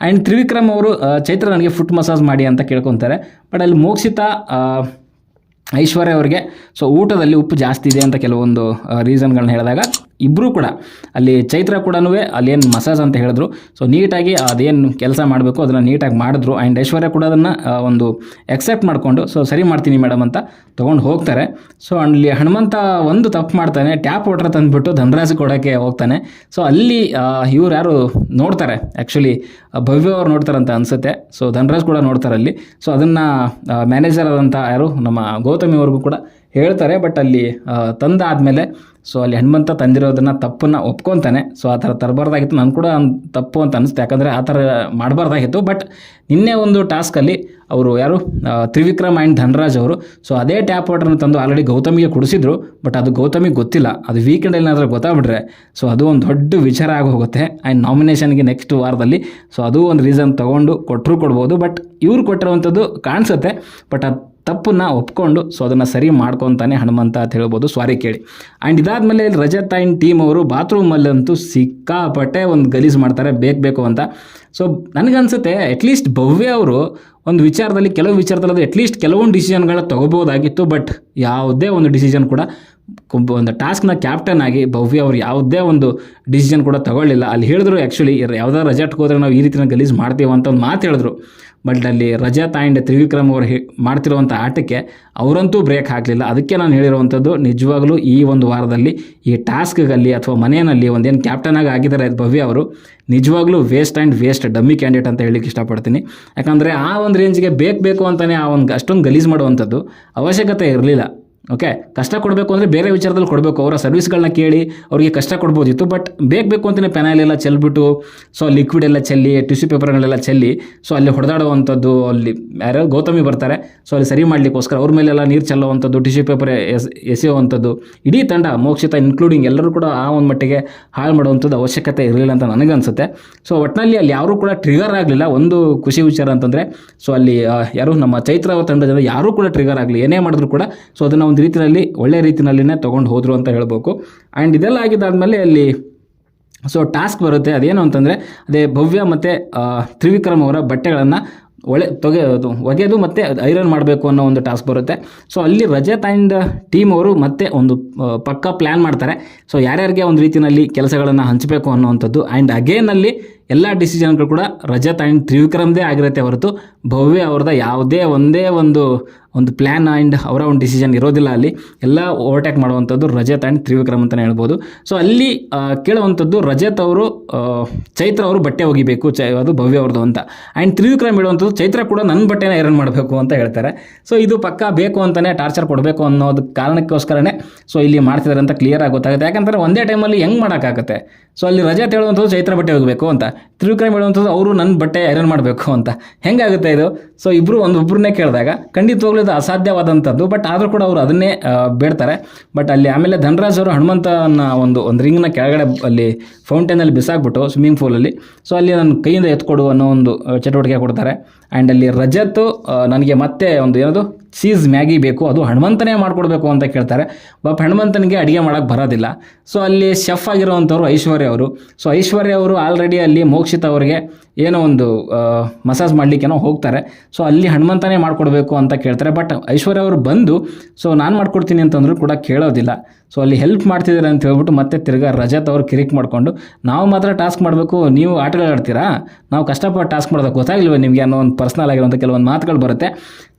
ಆ್ಯಂಡ್ ತ್ರಿವಿಕ್ರಮ್ ಅವರು ಚೈತ್ರ ನನಗೆ ಫುಟ್ ಮಸಾಜ್ ಮಾಡಿ ಅಂತ ಕೇಳ್ಕೊತಾರೆ. ಬಟ್ ಅಲ್ಲಿ ಮೋಕ್ಷಿತ ಐಶ್ವರ್ಯ ಅವರಿಗೆ ಸೊ ಊಟದಲ್ಲಿ ಉಪ್ಪು ಜಾಸ್ತಿ ಇದೆ ಅಂತ ಕೆಲವೊಂದು ರೀಸನ್ಗಳನ್ನ ಹೇಳಿದಾಗ ಇಬ್ಬರೂ ಕೂಡ. ಅಲ್ಲಿ ಚೈತ್ರ ಕೂಡ ಅಲ್ಲಿ ಏನು ಮಸಾಜ್ ಅಂತ ಹೇಳಿದ್ರು. ಸೊ ನೀಟಾಗಿ ಅದೇನು ಕೆಲಸ ಮಾಡಬೇಕು, ಅದನ್ನು ನೀಟಾಗಿ ಮಾಡಿದ್ರು. ಆ್ಯಂಡ್ ಐಶ್ವರ್ಯ ಕೂಡ ಅದನ್ನು ಒಂದು ಎಕ್ಸೆಪ್ಟ್ ಮಾಡಿಕೊಂಡು ಸೊ ಸರಿ ಮಾಡ್ತೀನಿ ಮೇಡಮ್ ಅಂತ ತೊಗೊಂಡು ಹೋಗ್ತಾರೆ. ಸೊ ಅಲ್ಲಿ ಹನುಮಂತ ಒಂದು ತಪ್ಪು ಮಾಡ್ತಾನೆ. ಟ್ಯಾಪ್ ವಾಟರ್ ತಂದುಬಿಟ್ಟು ಧನರಾಜ್ ಕೊಡೋಕ್ಕೆ ಹೋಗ್ತಾನೆ. ಸೊ ಅಲ್ಲಿ ಇವ್ರು ಯಾರು ನೋಡ್ತಾರೆ. ಆ್ಯಕ್ಚುಲಿ ಭವ್ಯ ಅವ್ರು ನೋಡ್ತಾರಂತ ಅನಿಸುತ್ತೆ. ಸೊ ಧನರಾಜ್ ಕೂಡ ನೋಡ್ತಾರೆ ಅಲ್ಲಿ. ಸೊ ಅದನ್ನು ಮ್ಯಾನೇಜರ್ ಆದಂಥ ಯಾರು? ನಮ್ಮ ಗೌತಮಿ ಅವ್ರಿಗೂ ಕೂಡ ಹೇಳ್ತಾರೆ. ಬಟ್ ಅಲ್ಲಿ ತಂದಾದ್ಮೇಲೆ ಸೊ ಅಲ್ಲಿ ಹನುಮಂತ ತಂದಿರೋದನ್ನ ತಪ್ಪನ್ನ ಒಪ್ಕೊತಾನೆ. ಸೊ ಆ ಥರ ತರಬಾರ್ದಾಗಿತ್ತು. ನಾನು ಕೂಡ ತಪ್ಪು ಅಂತ ಅನಿಸುತ್ತೆ ಯಾಕಂದರೆ ಆ ಥರ ಮಾಡಬಾರ್ದಾಗಿತ್ತು. ಬಟ್ ನಿನ್ನೆ ಒಂದು ಟಾಸ್ಕಲ್ಲಿ ಅವರು ಯಾರು? ತ್ರಿವಿಕ್ರಮ್ ಆ್ಯಂಡ್ ಧನರಾಜ್ ಅವರು. ಸೊ ಅದೇ ಟ್ಯಾಪ್ ವಾಟರ್ನ ತಂದು ಆಲ್ರೆಡಿ ಗೌತಮಿಗೆ ಕುಡಿಸಿದ್ರು. ಬಟ್ ಅದು ಗೌತಮಿಗೆ ಗೊತ್ತಿಲ್ಲ. ಅದು ವೀಕೆಂಡಲ್ಲಿ ಏನಾದರೂ ಗೊತ್ತಾಗ್ಬಿಟ್ರೆ. ಸೊ ಅದು ಒಂದು ದೊಡ್ಡ ವಿಚಾರ ಆಗಿ ಹೋಗುತ್ತೆ ಆ್ಯಂಡ್ ನಾಮಿನೇಷನ್ಗೆ ನೆಕ್ಸ್ಟ್ ವಾರದಲ್ಲಿ. ಸೊ ಅದು ಒಂದು ರೀಸನ್ ತೊಗೊಂಡು ಕೊಟ್ಟರು ಕೊಡ್ಬೋದು. ಬಟ್ ಇವ್ರು ಕೊಟ್ಟಿರುವಂಥದ್ದು ಕಾಣಿಸುತ್ತೆ. ಬಟ್ ಅದು ತಪ್ಪನ್ನ ಒಪ್ಕೊಂಡು ಸೊ ಅದನ್ನು ಸರಿ ಮಾಡ್ಕೊತಾನೆ ಹನುಮಂತ ಅಂತ ಹೇಳ್ಬೋದು. ಸ್ವಾರಿ ಕೇಳಿ. ಆ್ಯಂಡ್ ಇದಾದಮೇಲೆ ರಜತ್ ಆ್ಯಂಡ್ ಟೀಮ್ ಅವರು ಬಾತ್ರೂಮಲ್ಲಂತೂ ಸಿಕ್ಕಾಪಟ್ಟೆ ಒಂದು ಗಲೀಜು ಮಾಡ್ತಾರೆ, ಬೇಕು ಬೇಕು ಅಂತ. ಸೊ ನನಗನ್ಸುತ್ತೆ ಅಟ್ಲೀಸ್ಟ್ ಭವ್ಯ ಅವರು ಒಂದು ವಿಚಾರದಲ್ಲಿ, ಕೆಲವು ವಿಚಾರದಲ್ಲಿ ಅಟ್ಲೀಸ್ಟ್ ಕೆಲವೊಂದು ಡಿಸಿಷನ್ಗಳ ತೊಗೋಬೋದಾಗಿತ್ತು ಬಟ್ ಯಾವುದೇ ಒಂದು ಡಿಸಿಷನ್ ಕೂಡ ಒಂದು ಟಾಸ್ಕ್ನ ಕ್ಯಾಪ್ಟನ್ ಆಗಿ ಭವ್ಯ ಅವರು ಯಾವುದೇ ಒಂದು ಡಿಸಿಷನ್ ಕೂಡ ತಗೊಳ್ಳಿಲ್ಲ. ಅಲ್ಲಿ ಹೇಳಿದ್ರು ಆ್ಯಕ್ಚುಲಿ ಯಾವುದೋ ರಜಾಟ್ಗೆ ಹೋದ್ರೆ ನಾವು ಈ ರೀತಿನ ಗಲೀಜು ಮಾಡ್ತೀವಿ ಅಂತ ಒಂದು ಮಾತು ಹೇಳಿದ್ರು. ಬಟ್ ಅಲ್ಲಿ ರಜತ್ ಆ್ಯಂಡ್ ತ್ರಿವಿಕ್ರಮ್ ಅವರು ಮಾಡ್ತಿರುವಂಥ ಆಟಕ್ಕೆ ಅವರಂತೂ ಬ್ರೇಕ್ ಹಾಕಲಿಲ್ಲ ಅದಕ್ಕೆ ನಾನು ಹೇಳಿರುವಂಥದ್ದು ನಿಜವಾಗ್ಲೂ ಈ ಒಂದು ವಾರದಲ್ಲಿ ಈ ಟಾಸ್ಕ್ಗಲ್ಲಿ ಅಥವಾ ಮನೆಯಲ್ಲಿ ಒಂದೇನು ಕ್ಯಾಪ್ಟನ್ ಆಗಿ ಆಗಿದ್ದಾರೆ ಭವ್ಯ ಅವರು. ನಿಜವಾಗ್ಲೂ waste and waste dummy candidate ಅಂತ ಹೇಳಿಕ್ಕೆ ಇಷ್ಟಪಡ್ತೀನಿ. ಯಾಕಂದರೆ ಆ ಒಂದು ರೇಂಜ್ಗೆ ಬೇಕು ಬೇಕು ಅಂತಲೇ ಆ ಒಂದು ಅಷ್ಟೊಂದು ಗಲೀಜು ಮಾಡುವಂಥದ್ದು ಅವಶ್ಯಕತೆ ಇರಲಿಲ್ಲ. ಓಕೆ ಕಷ್ಟ ಕೊಡಬೇಕು ಅಂದರೆ ಬೇರೆ ವಿಚಾರದಲ್ಲಿ ಕೊಡಬೇಕು. ಅವರ ಸರ್ವಿಸ್ಗಳನ್ನ ಕೇಳಿ ಅವರಿಗೆ ಕಷ್ಟ ಕೊಡ್ಬೋದಿತ್ತು ಬಟ್ ಬೇಕು ಬೇಕು ಅಂತಲೇ ಪೆನಾಲ್ ಎಲ್ಲ ಚೆಲ್ಬಿಟ್ಟು ಸೊ ಲಿಕ್ವಿಡ್ ಎಲ್ಲ ಚೆಲ್ಲಿ ಟಿಶ್ಯೂ ಪೇಪರ್ಗಳೆಲ್ಲ ಚೆಲ್ಲಿ ಸೊ ಅಲ್ಲಿ ಹೊಡೆದಾಡುವಂಥದ್ದು ಅಲ್ಲಿ ಯಾರೋ ಗೌತಮಿ ಬರ್ತಾರೆ ಸೊ ಅಲ್ಲಿ ಸರಿ ಮಾಡಲಿಕ್ಕೋಸ್ಕರ ಅವ್ರ ಮೇಲೆಲ್ಲ ನೀರು ಚೆಲ್ಲುವಂಥದ್ದು ಟಿಶ್ಯೂ ಪೇಪರ್ ಎಸ್, ಎಸೆಯುವಂಥದ್ದು, ಇಡೀ ತಂಡ ಮೋಕ್ಷಿತ ಇನ್ಕ್ಲೂಡಿಂಗ್ ಎಲ್ಲರೂ ಕೂಡ ಆ ಒಂದು ಮಟ್ಟಿಗೆ ಹಾಳು ಮಾಡುವಂಥದ್ದು ಅವಶ್ಯಕತೆ ಇರಲಿಲ್ಲ ಅಂತ ನನಗನ್ಸುತ್ತೆ. ಸೊ ಒಟ್ಟಿನಲ್ಲಿ ಅಲ್ಲಿ ಯಾರೂ ಕೂಡ ಟ್ರಿಗರ್ ಆಗಲಿಲ್ಲ. ಒಂದು ಖುಷಿ ವಿಚಾರ ಅಂತಂದರೆ ಸೊ ಅಲ್ಲಿ ಯಾರು ನಮ್ಮ ಚೈತ್ರ ತಂಡದಿಂದ ಯಾರೂ ಕೂಡ ಟ್ರಿಗರ್ ಆಗಲಿ, ಏನೇ ಮಾಡಿದ್ರು ಕೂಡ ಸೊ ಅದನ್ನು ರೀತಿಯಲ್ಲಿ ಒಳ್ಳೆ ರೀತಿಯಲ್ಲಿನೇ ತೊಗೊಂಡು ಹೋದರು ಅಂತ ಹೇಳ್ಬೇಕು. ಆ್ಯಂಡ್ ಇದೆಲ್ಲ ಆಗಿದ್ದಾದಮೇಲೆ ಅಲ್ಲಿ ಸೊ ಟಾಸ್ಕ್ ಬರುತ್ತೆ. ಅದೇನು ಅಂತಂದರೆ ಅದೇ ಭವ್ಯ ಮತ್ತು ತ್ರಿವಿಕ್ರಮ್ ಅವರ ಬಟ್ಟೆಗಳನ್ನು ಒಳೆ, ತೊಗೆ ಒಗೆದು ಮತ್ತು ಐರನ್ ಮಾಡಬೇಕು ಅನ್ನೋ ಒಂದು ಟಾಸ್ಕ್ ಬರುತ್ತೆ. ಸೊ ಅಲ್ಲಿ ರಜತ್ ಆ್ಯಂಡ್ ಟೀಮ್ ಅವರು ಮತ್ತೆ ಒಂದು ಪಕ್ಕಾ ಪ್ಲ್ಯಾನ್ ಮಾಡ್ತಾರೆ. ಸೊ ಯಾರ್ಯಾರಿಗೆ ಒಂದು ರೀತಿಯಲ್ಲಿ ಕೆಲಸಗಳನ್ನು ಹಂಚಬೇಕು ಅನ್ನೋವಂಥದ್ದು. ಆ್ಯಂಡ್ ಅಗೇನಲ್ಲಿ ಎಲ್ಲ ಡಿಸಿಷನ್ಗಳು ಕೂಡ ರಜತ್ ಆ್ಯಂಡ್ ತ್ರಿವಿಕ್ರಮ್ದೇ ಆಗಿರುತ್ತೆ ಹೊರತು ಭವ್ಯ ಅವ್ರದ್ದು ಯಾವುದೇ ಒಂದೇ ಒಂದು ಒಂದು ಪ್ಲ್ಯಾನ್ ಆ್ಯಂಡ್ ಅವರ ಒಂದು ಡಿಸಿಷನ್ ಇರೋದಿಲ್ಲ ಅಲ್ಲಿ. ಎಲ್ಲ ಓವರ್ಟ್ಯಾಕ್ ಮಾಡುವಂಥದ್ದು ರಜತ್ ಆ್ಯಂಡ್ ತ್ರಿವಿಕ್ರಮ್ ಅಂತಲೇ ಹೇಳ್ಬೋದು. ಸೊ ಅಲ್ಲಿ ಕೇಳುವಂಥದ್ದು ರಜತ್ ಅವರು ಚೈತ್ರ ಅವರು ಬಟ್ಟೆ ಒಗಿಬೇಕು, ಚ, ಅದು ಭವ್ಯ ಅವ್ರದ್ದು ಅಂತ. ಆ್ಯಂಡ್ ತ್ರಿವಿಕ್ರಮ್ ಹೇಳುವಂಥದ್ದು ಚೈತ್ರ ಕೂಡ ನನ್ನ ಬಟ್ಟೆನ ಐರನ್ ಮಾಡಬೇಕು ಅಂತ ಹೇಳ್ತಾರೆ. ಸೊ ಇದು ಪಕ್ಕ ಬೇಕು ಅಂತಲೇ ಟಾರ್ಚರ್ ಕೊಡಬೇಕು ಅನ್ನೋದು ಕಾರಣಕ್ಕೋಸ್ಕರನೇ ಸೊ ಇಲ್ಲಿ ಮಾಡ್ತಿದ್ದಾರೆ ಅಂತ ಕ್ಲಿಯರ್ ಆಗಿ ಗೊತ್ತಾಗುತ್ತೆ. ಯಾಕಂದರೆ ಒಂದೇ ಟೈಮಲ್ಲಿ ಹೆಂಗೆ ಮಾಡೋಕ್ಕಾಗತ್ತೆ ಸೊ ಅಲ್ಲಿ ರಜತ್ ಹೇಳುವಂಥದ್ದು ಚೈತ್ರ ಬಟ್ಟೆ ಹೋಗಬೇಕು ಅಂತ. ತ್ರಿವಿಕ್ರಮ್ ಹೇಳುವಂಥದ್ದು ಅವರು ನನ್ನ ಬಟ್ಟೆ ಐರನ್ ಮಾಡಬೇಕು ಅಂತ. ಹೆಂಗಾಗುತ್ತೆ ಇದು? ಸೊ ಇಬ್ಬರು ಒಂದು ಒಬ್ಬರನ್ನೇ ಕೇಳಿದಾಗ, ಖಂಡಿತವಾಗ್ಲೂ ಇದು ಅಸಾಧ್ಯವಾದಂಥದ್ದು ಬಟ್ ಆದರೂ ಕೂಡ ಅವರು ಅದನ್ನೇ ಬೇಡ್ತಾರೆ. ಬಟ್ ಅಲ್ಲಿ ಆಮೇಲೆ ಧನರಾಜ್ ಅವರು ಹನುಮಂತನ ಒಂದು ಒಂದು ರಿಂಗ್ನ ಕೆಳಗಡೆ ಅಲ್ಲಿ ಫೌಂಟೇನಲ್ಲಿ ಬಿಸಾಕ್ಬಿಟ್ಟು ಸ್ವಿಮ್ಮಿಂಗ್ ಪೂಲಲ್ಲಿ ಸೊ ಅಲ್ಲಿ ನನ್ನ ಕೈಯಿಂದ ಎತ್ಕೊಡು ಅನ್ನೋ ಒಂದು ಚಟುವಟಿಕೆ ಕೊಡ್ತಾರೆ. ಆ್ಯಂಡ್ ಅಲ್ಲಿ ರಜತ್ ನನಗೆ ಮತ್ತೆ ಒಂದು ಏನದು ಚೀಸ್ ಮ್ಯಾಗಿ ಬೇಕು, ಅದು ಹನುಮಂತನೇ ಮಾಡಿಕೊಡ್ಬೇಕು ಅಂತ ಕೇಳ್ತಾರೆ. ಬಪ್ ಹನುಮಂತನಿಗೆ ಅಡುಗೆ ಮಾಡೋಕ್ಕೆ ಬರೋದಿಲ್ಲ. ಸೊ ಅಲ್ಲಿ ಶೆಫ್ ಆಗಿರುವಂಥವ್ರು ಐಶ್ವರ್ಯ ಅವರು. ಸೊ ಐಶ್ವರ್ಯ ಅವರು ಆಲ್ರೆಡಿ ಅಲ್ಲಿ ಮೋಕ್ಷಿತ ಅವರಿಗೆ ಏನೋ ಒಂದು ಮಸಾಜ್ ಮಾಡಲಿಕ್ಕೇನೋ ಹೋಗ್ತಾರೆ. ಸೊ ಅಲ್ಲಿ ಹನುಮಂತನೇ ಮಾಡಿಕೊಡ್ಬೇಕು ಅಂತ ಕೇಳ್ತಾರೆ. ಬಟ್ ಐಶ್ವರ್ಯ ಅವರು ಬಂದು ಸೊ ನಾನು ಮಾಡ್ಕೊಡ್ತೀನಿ ಅಂತಂದ್ರೂ ಕೂಡ ಕೇಳೋದಿಲ್ಲ. ಸೊ ಅಲ್ಲಿ ಹೆಲ್ಪ್ ಮಾಡ್ತಿದ್ದಾರೆ ಅಂತ ಹೇಳ್ಬಿಟ್ಟು ಮತ್ತೆ ತಿರ್ಗಾ ರಜತ್ ಅವರು ಕಿರಿಕ್ ಮಾಡಿಕೊಂಡು, ನಾವು ಮಾತ್ರ ಟಾಸ್ಕ್ ಮಾಡಬೇಕು, ನೀವು ಆಟಗಳು ಆಡ್ತೀರಾ? ನಾವು ಕಷ್ಟಪಟ್ಟು ಟಾಸ್ಕ್ ಮಾಡೋದಕ್ಕೆ ಗೊತ್ತಾಗಿಲ್ವ ನಿಮಗೆ ಅನ್ನೋ ಒಂದು ಪರ್ಸ್ನಲ್ ಆಗಿರೋಂಥ ಕೆಲವೊಂದು ಮಾತುಗಳು ಬರುತ್ತೆ.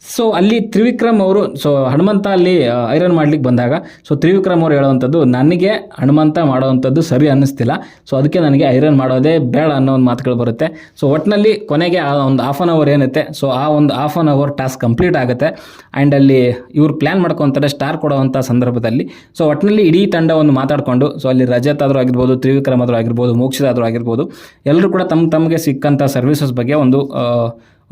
ಸೊ ಅಲ್ಲಿ ತ್ರಿವಿಕ್ರಮ್ ಅವರು ಸೊ ಹನುಮಂತ ಅಲ್ಲಿ ಐರನ್ ಮಾಡ್ಲಿಕ್ಕೆ ಬಂದಾಗ ಸೊ ತ್ರಿವಿಕ್ರಮ್ ಅವರು ಹೇಳುವಂಥದ್ದು, ನನಗೆ ಹನುಮಂತ ಮಾಡುವಂಥದ್ದು ಸರಿ ಅನ್ನಿಸ್ತಿಲ್ಲ. ಸೊ ಅದಕ್ಕೆ ನನಗೆ ಐರನ್ ಮಾಡೋದೇ ಬೇಡ ಅನ್ನೋ ಒಂದು ಮಾತುಗಳು ಬರುತ್ತೆ. ಸೊ ಒಟ್ಟಿನಲ್ಲಿ ಕೊನೆಗೆ ಆ ಒಂದು ಹಾಫ್ ಆನ್ ಅವರ್ ಏನೈತೆ ಸೊ ಆ ಒಂದು half an hour task complete ಆಗುತ್ತೆ. ಆ್ಯಂಡ್ ಅಲ್ಲಿ ಇವ್ರು ಪ್ಲ್ಯಾನ್ ಮಾಡ್ಕೊತಾರೆ ಸ್ಟಾರ್ ಕೊಡುವಂಥ ಸಂದರ್ಭದಲ್ಲಿ. ಸೊ ಒಟ್ಟಿನಲ್ಲಿ ಇಡೀ ತಂಡವನ್ನು ಮಾತಾಡಿಕೊಂಡು ಸೊ ಅಲ್ಲಿ ರಜತ್ ಆದರೂ ಆಗಿರ್ಬೋದು, ತ್ರಿವಿಕ್ರಮ್ ಆದರೂ ಆಗಿರ್ಬೋದು, ಮೋಕ್ಷಿತ ಆದರೂ ಆಗಿರ್ಬೋದು ಎಲ್ಲರೂ ಕೂಡ ತಮ್ಮ ತಮಗೆ ಸಿಕ್ಕಂಥ ಸರ್ವಿಸಸ್ ಬಗ್ಗೆ ಒಂದು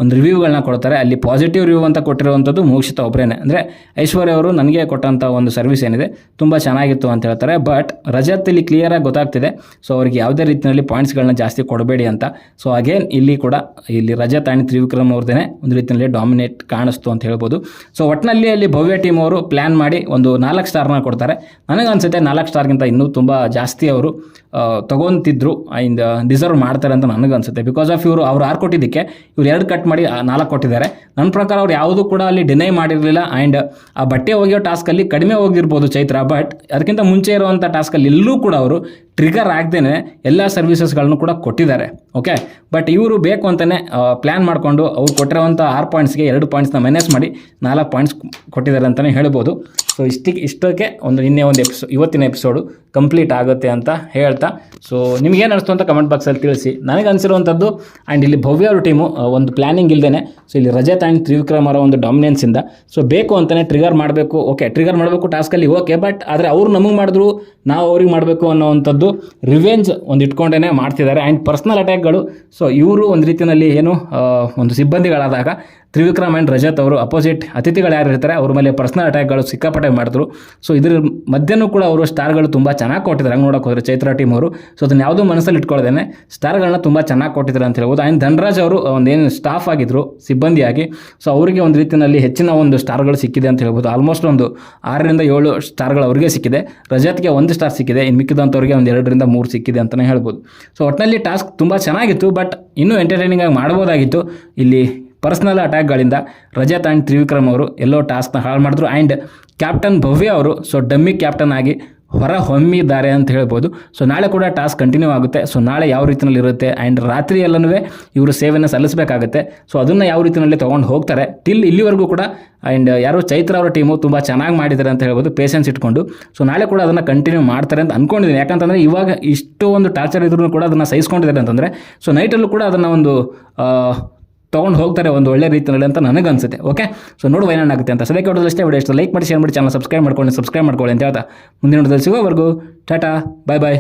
ಒಂದು ರಿವ್ಯೂಗಳನ್ನ ಕೊಡ್ತಾರೆ. ಅಲ್ಲಿ ಪಾಸಿಟಿವ್ ರಿವ್ಯೂ ಅಂತ ಕೊಟ್ಟಿರುವಂಥದ್ದು ಮೋಕ್ಷಿತ ಒಬ್ಬರೇನೆ ಅಂದರೆ ಐಶ್ವರ್ಯ ಅವರು ನನಗೆ ಕೊಟ್ಟಂಥ ಒಂದು ಸರ್ವಿಸ್ ಏನಿದೆ, ತುಂಬ ಚೆನ್ನಾಗಿತ್ತು ಅಂತ ಹೇಳ್ತಾರೆ. ಬಟ್ ರಜತ್ ಇಲ್ಲಿ ಕ್ಲಿಯರಾಗಿ ಗೊತ್ತಾಗ್ತಿದೆ. ಸೊ ಅವ್ರಿಗೆ ಯಾವುದೇ ರೀತಿಯಲ್ಲಿ ಪಾಯಿಂಟ್ಸ್ಗಳನ್ನ ಜಾಸ್ತಿ ಕೊಡಬೇಡಿ ಅಂತ. ಸೊ ಅಗೇನ್ ಇಲ್ಲಿ ಕೂಡ ಇಲ್ಲಿ ರಜತ್ ಆ್ಯಂಡ್ ತ್ರಿವಿಕ್ರಮ್ ಅವ್ರದ್ದೇ ಒಂದು ರೀತಿಯಲ್ಲಿ ಡಾಮಿನೇಟ್ ಕಾಣಿಸ್ತು ಅಂತ ಹೇಳ್ಬೋದು. ಸೊ ಒಟ್ಟಿನಲ್ಲಿ ಅಲ್ಲಿ ಭವ್ಯ ಟೀಮ್ ಅವರು ಪ್ಲ್ಯಾನ್ ಮಾಡಿ ಒಂದು ನಾಲ್ಕು ಸ್ಟಾರ್ನ ಕೊಡ್ತಾರೆ. ನನಗನ್ಸುತ್ತೆ ನಾಲ್ಕು ಸ್ಟಾರ್ಗಿಂತ ಇನ್ನೂ ತುಂಬ ಜಾಸ್ತಿ ಅವರು ತೊಗೊತಿದ್ರು ಇಂದ ಡಿಸರ್ವ್ ಮಾಡ್ತಾರೆ ಅಂತ ನನಗನ್ಸುತ್ತೆ. ಬಿಕಾಸ್ ಆಫ್ ಇವರು, ಅವ್ರು ಆರು ಕೊಟ್ಟಿದ್ದಕ್ಕೆ, ಇವ್ರು ಎರಡು ಕಟ್ ಮಾಡಿ, ಆ, ನಾಲ್ಕು ಕೊಟ್ಟಿದ್ದಾರೆ. ನನ್ನ ಪ್ರಕಾರ ಅವ್ರು ಯಾವುದು ಕೂಡ ಅಲ್ಲಿ ಡಿನೈ ಮಾಡಿರಲಿಲ್ಲ ಆ್ಯಂಡ್ ಆ ಬಟ್ಟೆ ಒಗೆಯೋ ಟಾಸ್ಕಲ್ಲಿ ಕಡಿಮೆ ಹೋಗಿರ್ಬೋದು ಚೈತ್ರ ಬಟ್ ಅದಕ್ಕಿಂತ ಮುಂಚೆ ಇರುವಂಥ ಟಾಸ್ಕಲ್ಲಿ ಎಲ್ಲೂ ಕೂಡ ಅವರು ಟ್ರಿಗರ್ ಆಗದೇನೆ ಎಲ್ಲ ಸರ್ವಿಸಸ್ಗಳನ್ನು ಕೂಡ ಕೊಟ್ಟಿದ್ದಾರೆ ಓಕೆ ಬಟ್ ಇವರು ಬೇಕು ಅಂತಲೇ ಪ್ಲ್ಯಾನ್ ಮಾಡಿಕೊಂಡು ಅವ್ರು ಕೊಟ್ಟಿರೋವಂಥ ಆರು ಪಾಯಿಂಟ್ಸ್ಗೆ ಎರಡು ಪಾಯಿಂಟ್ಸ್ನ ಮೈನಸ್ ಮಾಡಿ ನಾಲ್ಕು ಪಾಯಿಂಟ್ಸ್ ಕೊಟ್ಟಿದ್ದಾರೆ ಅಂತಲೇ ಹೇಳ್ಬೋದು. ಸೊ ಇಷ್ಟಕ್ಕೆ ಇಷ್ಟಕ್ಕೆ ಒಂದು ನಿನ್ನೆ ಒಂದು ಎಪಿಸೋ ಇವತ್ತಿನ ಎಪಿಸೋಡು ಕಂಪ್ಲೀಟ್ ಆಗುತ್ತೆ ಅಂತ ಹೇಳ್ತಾ. ಸೊ ನಿಮಗೇನು ಅನಿಸ್ತು ಅಂತ ಕಮೆಂಟ್ ಬಾಕ್ಸಲ್ಲಿ ತಿಳಿಸಿ. ನನಗೆ ಅನಿಸಿರುವಂಥದ್ದು ಆ್ಯಂಡ್ ಇಲ್ಲಿ ಭವ್ಯ ಅವ್ರ ಟೀಮು ಒಂದು ಪ್ಲ್ಯಾನಿಂಗ್ ಇಲ್ಲದೇ ಸೊ ಇಲ್ಲಿ ರಜತ್ ಆ್ಯಂಡ್ ತ್ರಿವಿಕ್ರಮ್ ಅವರ ಒಂದು ಡಾಮಿನೆನ್ಸಿಂದ ಸೊ ಬೇಕು ಅಂತಲೇ ಟ್ರಿಗರ್ ಮಾಡಬೇಕು ಓಕೆ ಟ್ರಿಗರ್ ಮಾಡಬೇಕು ಟಾಸ್ಕಲ್ಲಿ ಓಕೆ ಬಟ್ ಆದರೆ ಅವ್ರು ನಮಗೆ ಮಾಡಿದ್ರು, ನಾವು ಅವ್ರಿಗೆ ಮಾಡಬೇಕು ಅನ್ನೋವಂಥದ್ದು ರಿವೆಂಜ್ ಒಂದು ಇಟ್ಕೊಂಡೇ ಮಾಡ್ತಿದ್ದಾರೆ. ಆ್ಯಂಡ್ ಪರ್ಸ್ನಲ್ ಅಟ್ಯಾಕ್ಗಳು ಸೊ ಇವರು ಒಂದು ರೀತಿಯಲ್ಲಿ ಏನು ಒಂದು ಸಿಬ್ಬಂದಿಗಳಾದಾಗ ತ್ರಿವಿಕ್ರಮ್ ಆ್ಯಂಡ್ ರಜತ್ ಅವರು ಅಪೋಸಿಟ್ ಅತಿಥಿಗಳು ಯಾರು ಇರ್ತಾರೆ, ಅವ್ರ ಮೇಲೆ ಪರ್ಸ್ನಲ್ ಅಟ್ಯಾಕ್ಗಳು ಸಿಕ್ಕಾಪಟ್ಟೆ ಮಾಡಿದ್ರು. ಸೊ ಇದ್ರ ಮಧ್ಯನೂ ಕೂಡ ಅವರು ಸ್ಟಾರ್ಗಳು ತುಂಬ ಚೆನ್ನಾಗಿ ಕೊಟ್ಟಿದ್ದಾರೆ. ಹಂಗೆ ನೋಡೋಕೆ ಹೋದರೆ ಚೈತ್ರ ಟೀಮ್ ಅವರು. ಸೊ ಅದನ್ನ ಯಾವುದೂ ಮನಸ್ಸಲ್ಲಿ ಇಟ್ಕೊಳ್ದೇನೆ ಸ್ಟಾರ್ಗಳನ್ನ ತುಂಬ ಚೆನ್ನಾಗಿ ಕೊಟ್ಟಿದ್ದಾರೆ ಅಂತ ಹೇಳ್ಬೋದು. ಆ್ಯಂಡ್ ಧನರಾಜ್ ಅವರು ಒಂದೇನು ಸ್ಟಾಫ್ ಆಗಿದ್ರು, ಸಿಬ್ಬಂದಿಯಾಗಿ. ಸೊ ಅವರಿಗೆ ಒಂದು ರೀತಿಯಲ್ಲಿ ಹೆಚ್ಚಿನ ಒಂದು ಸ್ಟಾರ್ಗಳು ಸಿಕ್ಕಿದೆ ಅಂತ ಹೇಳ್ಬೋದು. ಆಲ್ಮೋಸ್ಟ್ ಒಂದು ಆರರಿಂದ ಏಳು ಸ್ಟಾರ್ಗಳು ಅವರಿಗೆ ಸಿಕ್ಕಿದೆ. ರಜತ್ಗೆ ಒಂದು ಸ್ಟಾರ್ ಸಿಕ್ಕಿದೆ. ಇನ್ನು ಮಿಕ್ಕಿದಂಥವ್ರಿಗೆ ಒಂದು ಎರಡರಿಂದ ಮೂರು ಸಿಕ್ಕಿದೆ ಅಂತಲೇ ಹೇಳ್ಬೋದು. ಸೊ ಒಟ್ಟಿನಲ್ಲಿ ಟಾಸ್ಕ್ ತುಂಬ ಚೆನ್ನಾಗಿತ್ತು ಬಟ್ ಇನ್ನೂ ಎಂಟರ್ಟೈನಿಂಗ್ ಆಗಿ ಮಾಡ್ಬೋದಾಗಿತ್ತು. ಇಲ್ಲಿ ಪರ್ಸ್ನಲ್ ಅಟ್ಯಾಕ್ಗಳಿಂದ ರಜತ್ ಆ್ಯಂಡ್ ತ್ರಿವಿಕ್ರಮ್ ಅವರು ಎಲ್ಲೋ ಟಾಸ್ಕ್ನ ಹಾಳು ಮಾಡಿದ್ರು. ಆ್ಯಂಡ್ ಕ್ಯಾಪ್ಟನ್ ಭವ್ಯ ಅವರು, ಸೊ ಡಮ್ಮಿ ಕ್ಯಾಪ್ಟನ್ ಆಗಿ ಹೊರ ಹೊಮ್ಮಿದ್ದಾರೆ ಅಂತ ಹೇಳ್ಬೋದು. ಸೊ ನಾಳೆ ಕೂಡ ಟಾಸ್ಕ್ ಕಂಟಿನ್ಯೂ ಆಗುತ್ತೆ. ಸೊ ನಾಳೆ ಯಾವ ರೀತಿಯಲ್ಲಿ ಇರುತ್ತೆ? ಆ್ಯಂಡ್ ರಾತ್ರಿ ಎಲ್ಲನೂ ಇವರು ಸೇವೆಯನ್ನು ಸಲ್ಲಿಸಬೇಕಾಗುತ್ತೆ. ಸೊ ಅದನ್ನು ಯಾವ ರೀತಿಯಲ್ಲಿ ತೊಗೊಂಡು ಹೋಗ್ತಾರೆ? ಟಿಲ್ ಇಲ್ಲಿವರೆಗೂ ಕೂಡ ಆ್ಯಂಡ್ ಯಾರು ಚೈತ್ರ ಅವರ ಟೀಮು ತುಂಬ ಚೆನ್ನಾಗಿ ಮಾಡಿದ್ದಾರೆ ಅಂತ ಹೇಳ್ಬೋದು. ಪೇಷನ್ಸ್ ಇಟ್ಕೊಂಡು. ಸೊ ನಾಳೆ ಕೂಡ ಅದನ್ನು ಕಂಟಿನ್ಯೂ ಮಾಡ್ತಾರೆ ಅಂತ ಅಂದ್ಕೊಂಡಿದ್ದೀನಿ ಯಾಕಂತಂದರೆ ಇವಾಗ ಇಷ್ಟು ಒಂದು ಟಾರ್ಚರ್ ಇದ್ರೂ ಕೂಡ ಅದನ್ನು ಸಹಿಸ್ಕೊಂಡಿದ್ದಾರೆ ಅಂತಂದರೆ. ಸೊ ನೈಟಲ್ಲೂ ಕೂಡ ಅದನ್ನು ಒಂದು ತೊಗೊಂಡು ಹೋಗ್ತಾರೆ ಒಂದು ಒಳ್ಳೆ ರೀತಿಯಲ್ಲಿ ಅಂತ ನನಗೆ ಅನ್ಸುತ್ತೆ ಓಕೆ ಸೊ ನೋಡುವ ಏನಾಗುತ್ತೆ ಅಂತ. ಸದ್ಯಕ್ಕೆ ಹೊಡೆದ್ರೆ ಅಷ್ಟೇ ವಿಡಿಯೋ ಇಷ್ಟ ಲೈಕ್ ಮಾಡಿ ಶೇರ್ ಮಾಡಿ ಚಾನಲ್ ಸಬ್ಸ್ಕ್ರೈಬ್ ಮಾಡ್ಕೊಳ್ಳಿ ಸಬ್ಸ್ಕ್ರೈಬ್ ಮಾಡ್ಕೊಳ್ಳಿ ಅಂತ ಹೇಳ್ತಾ. ಮುಂದಿನ ನೋಡೋದಲ್ಲಿ ಸಿಗೋವರೆಗೂ ಟಾಟಾ ಬಾಯ್ ಬಾಯ್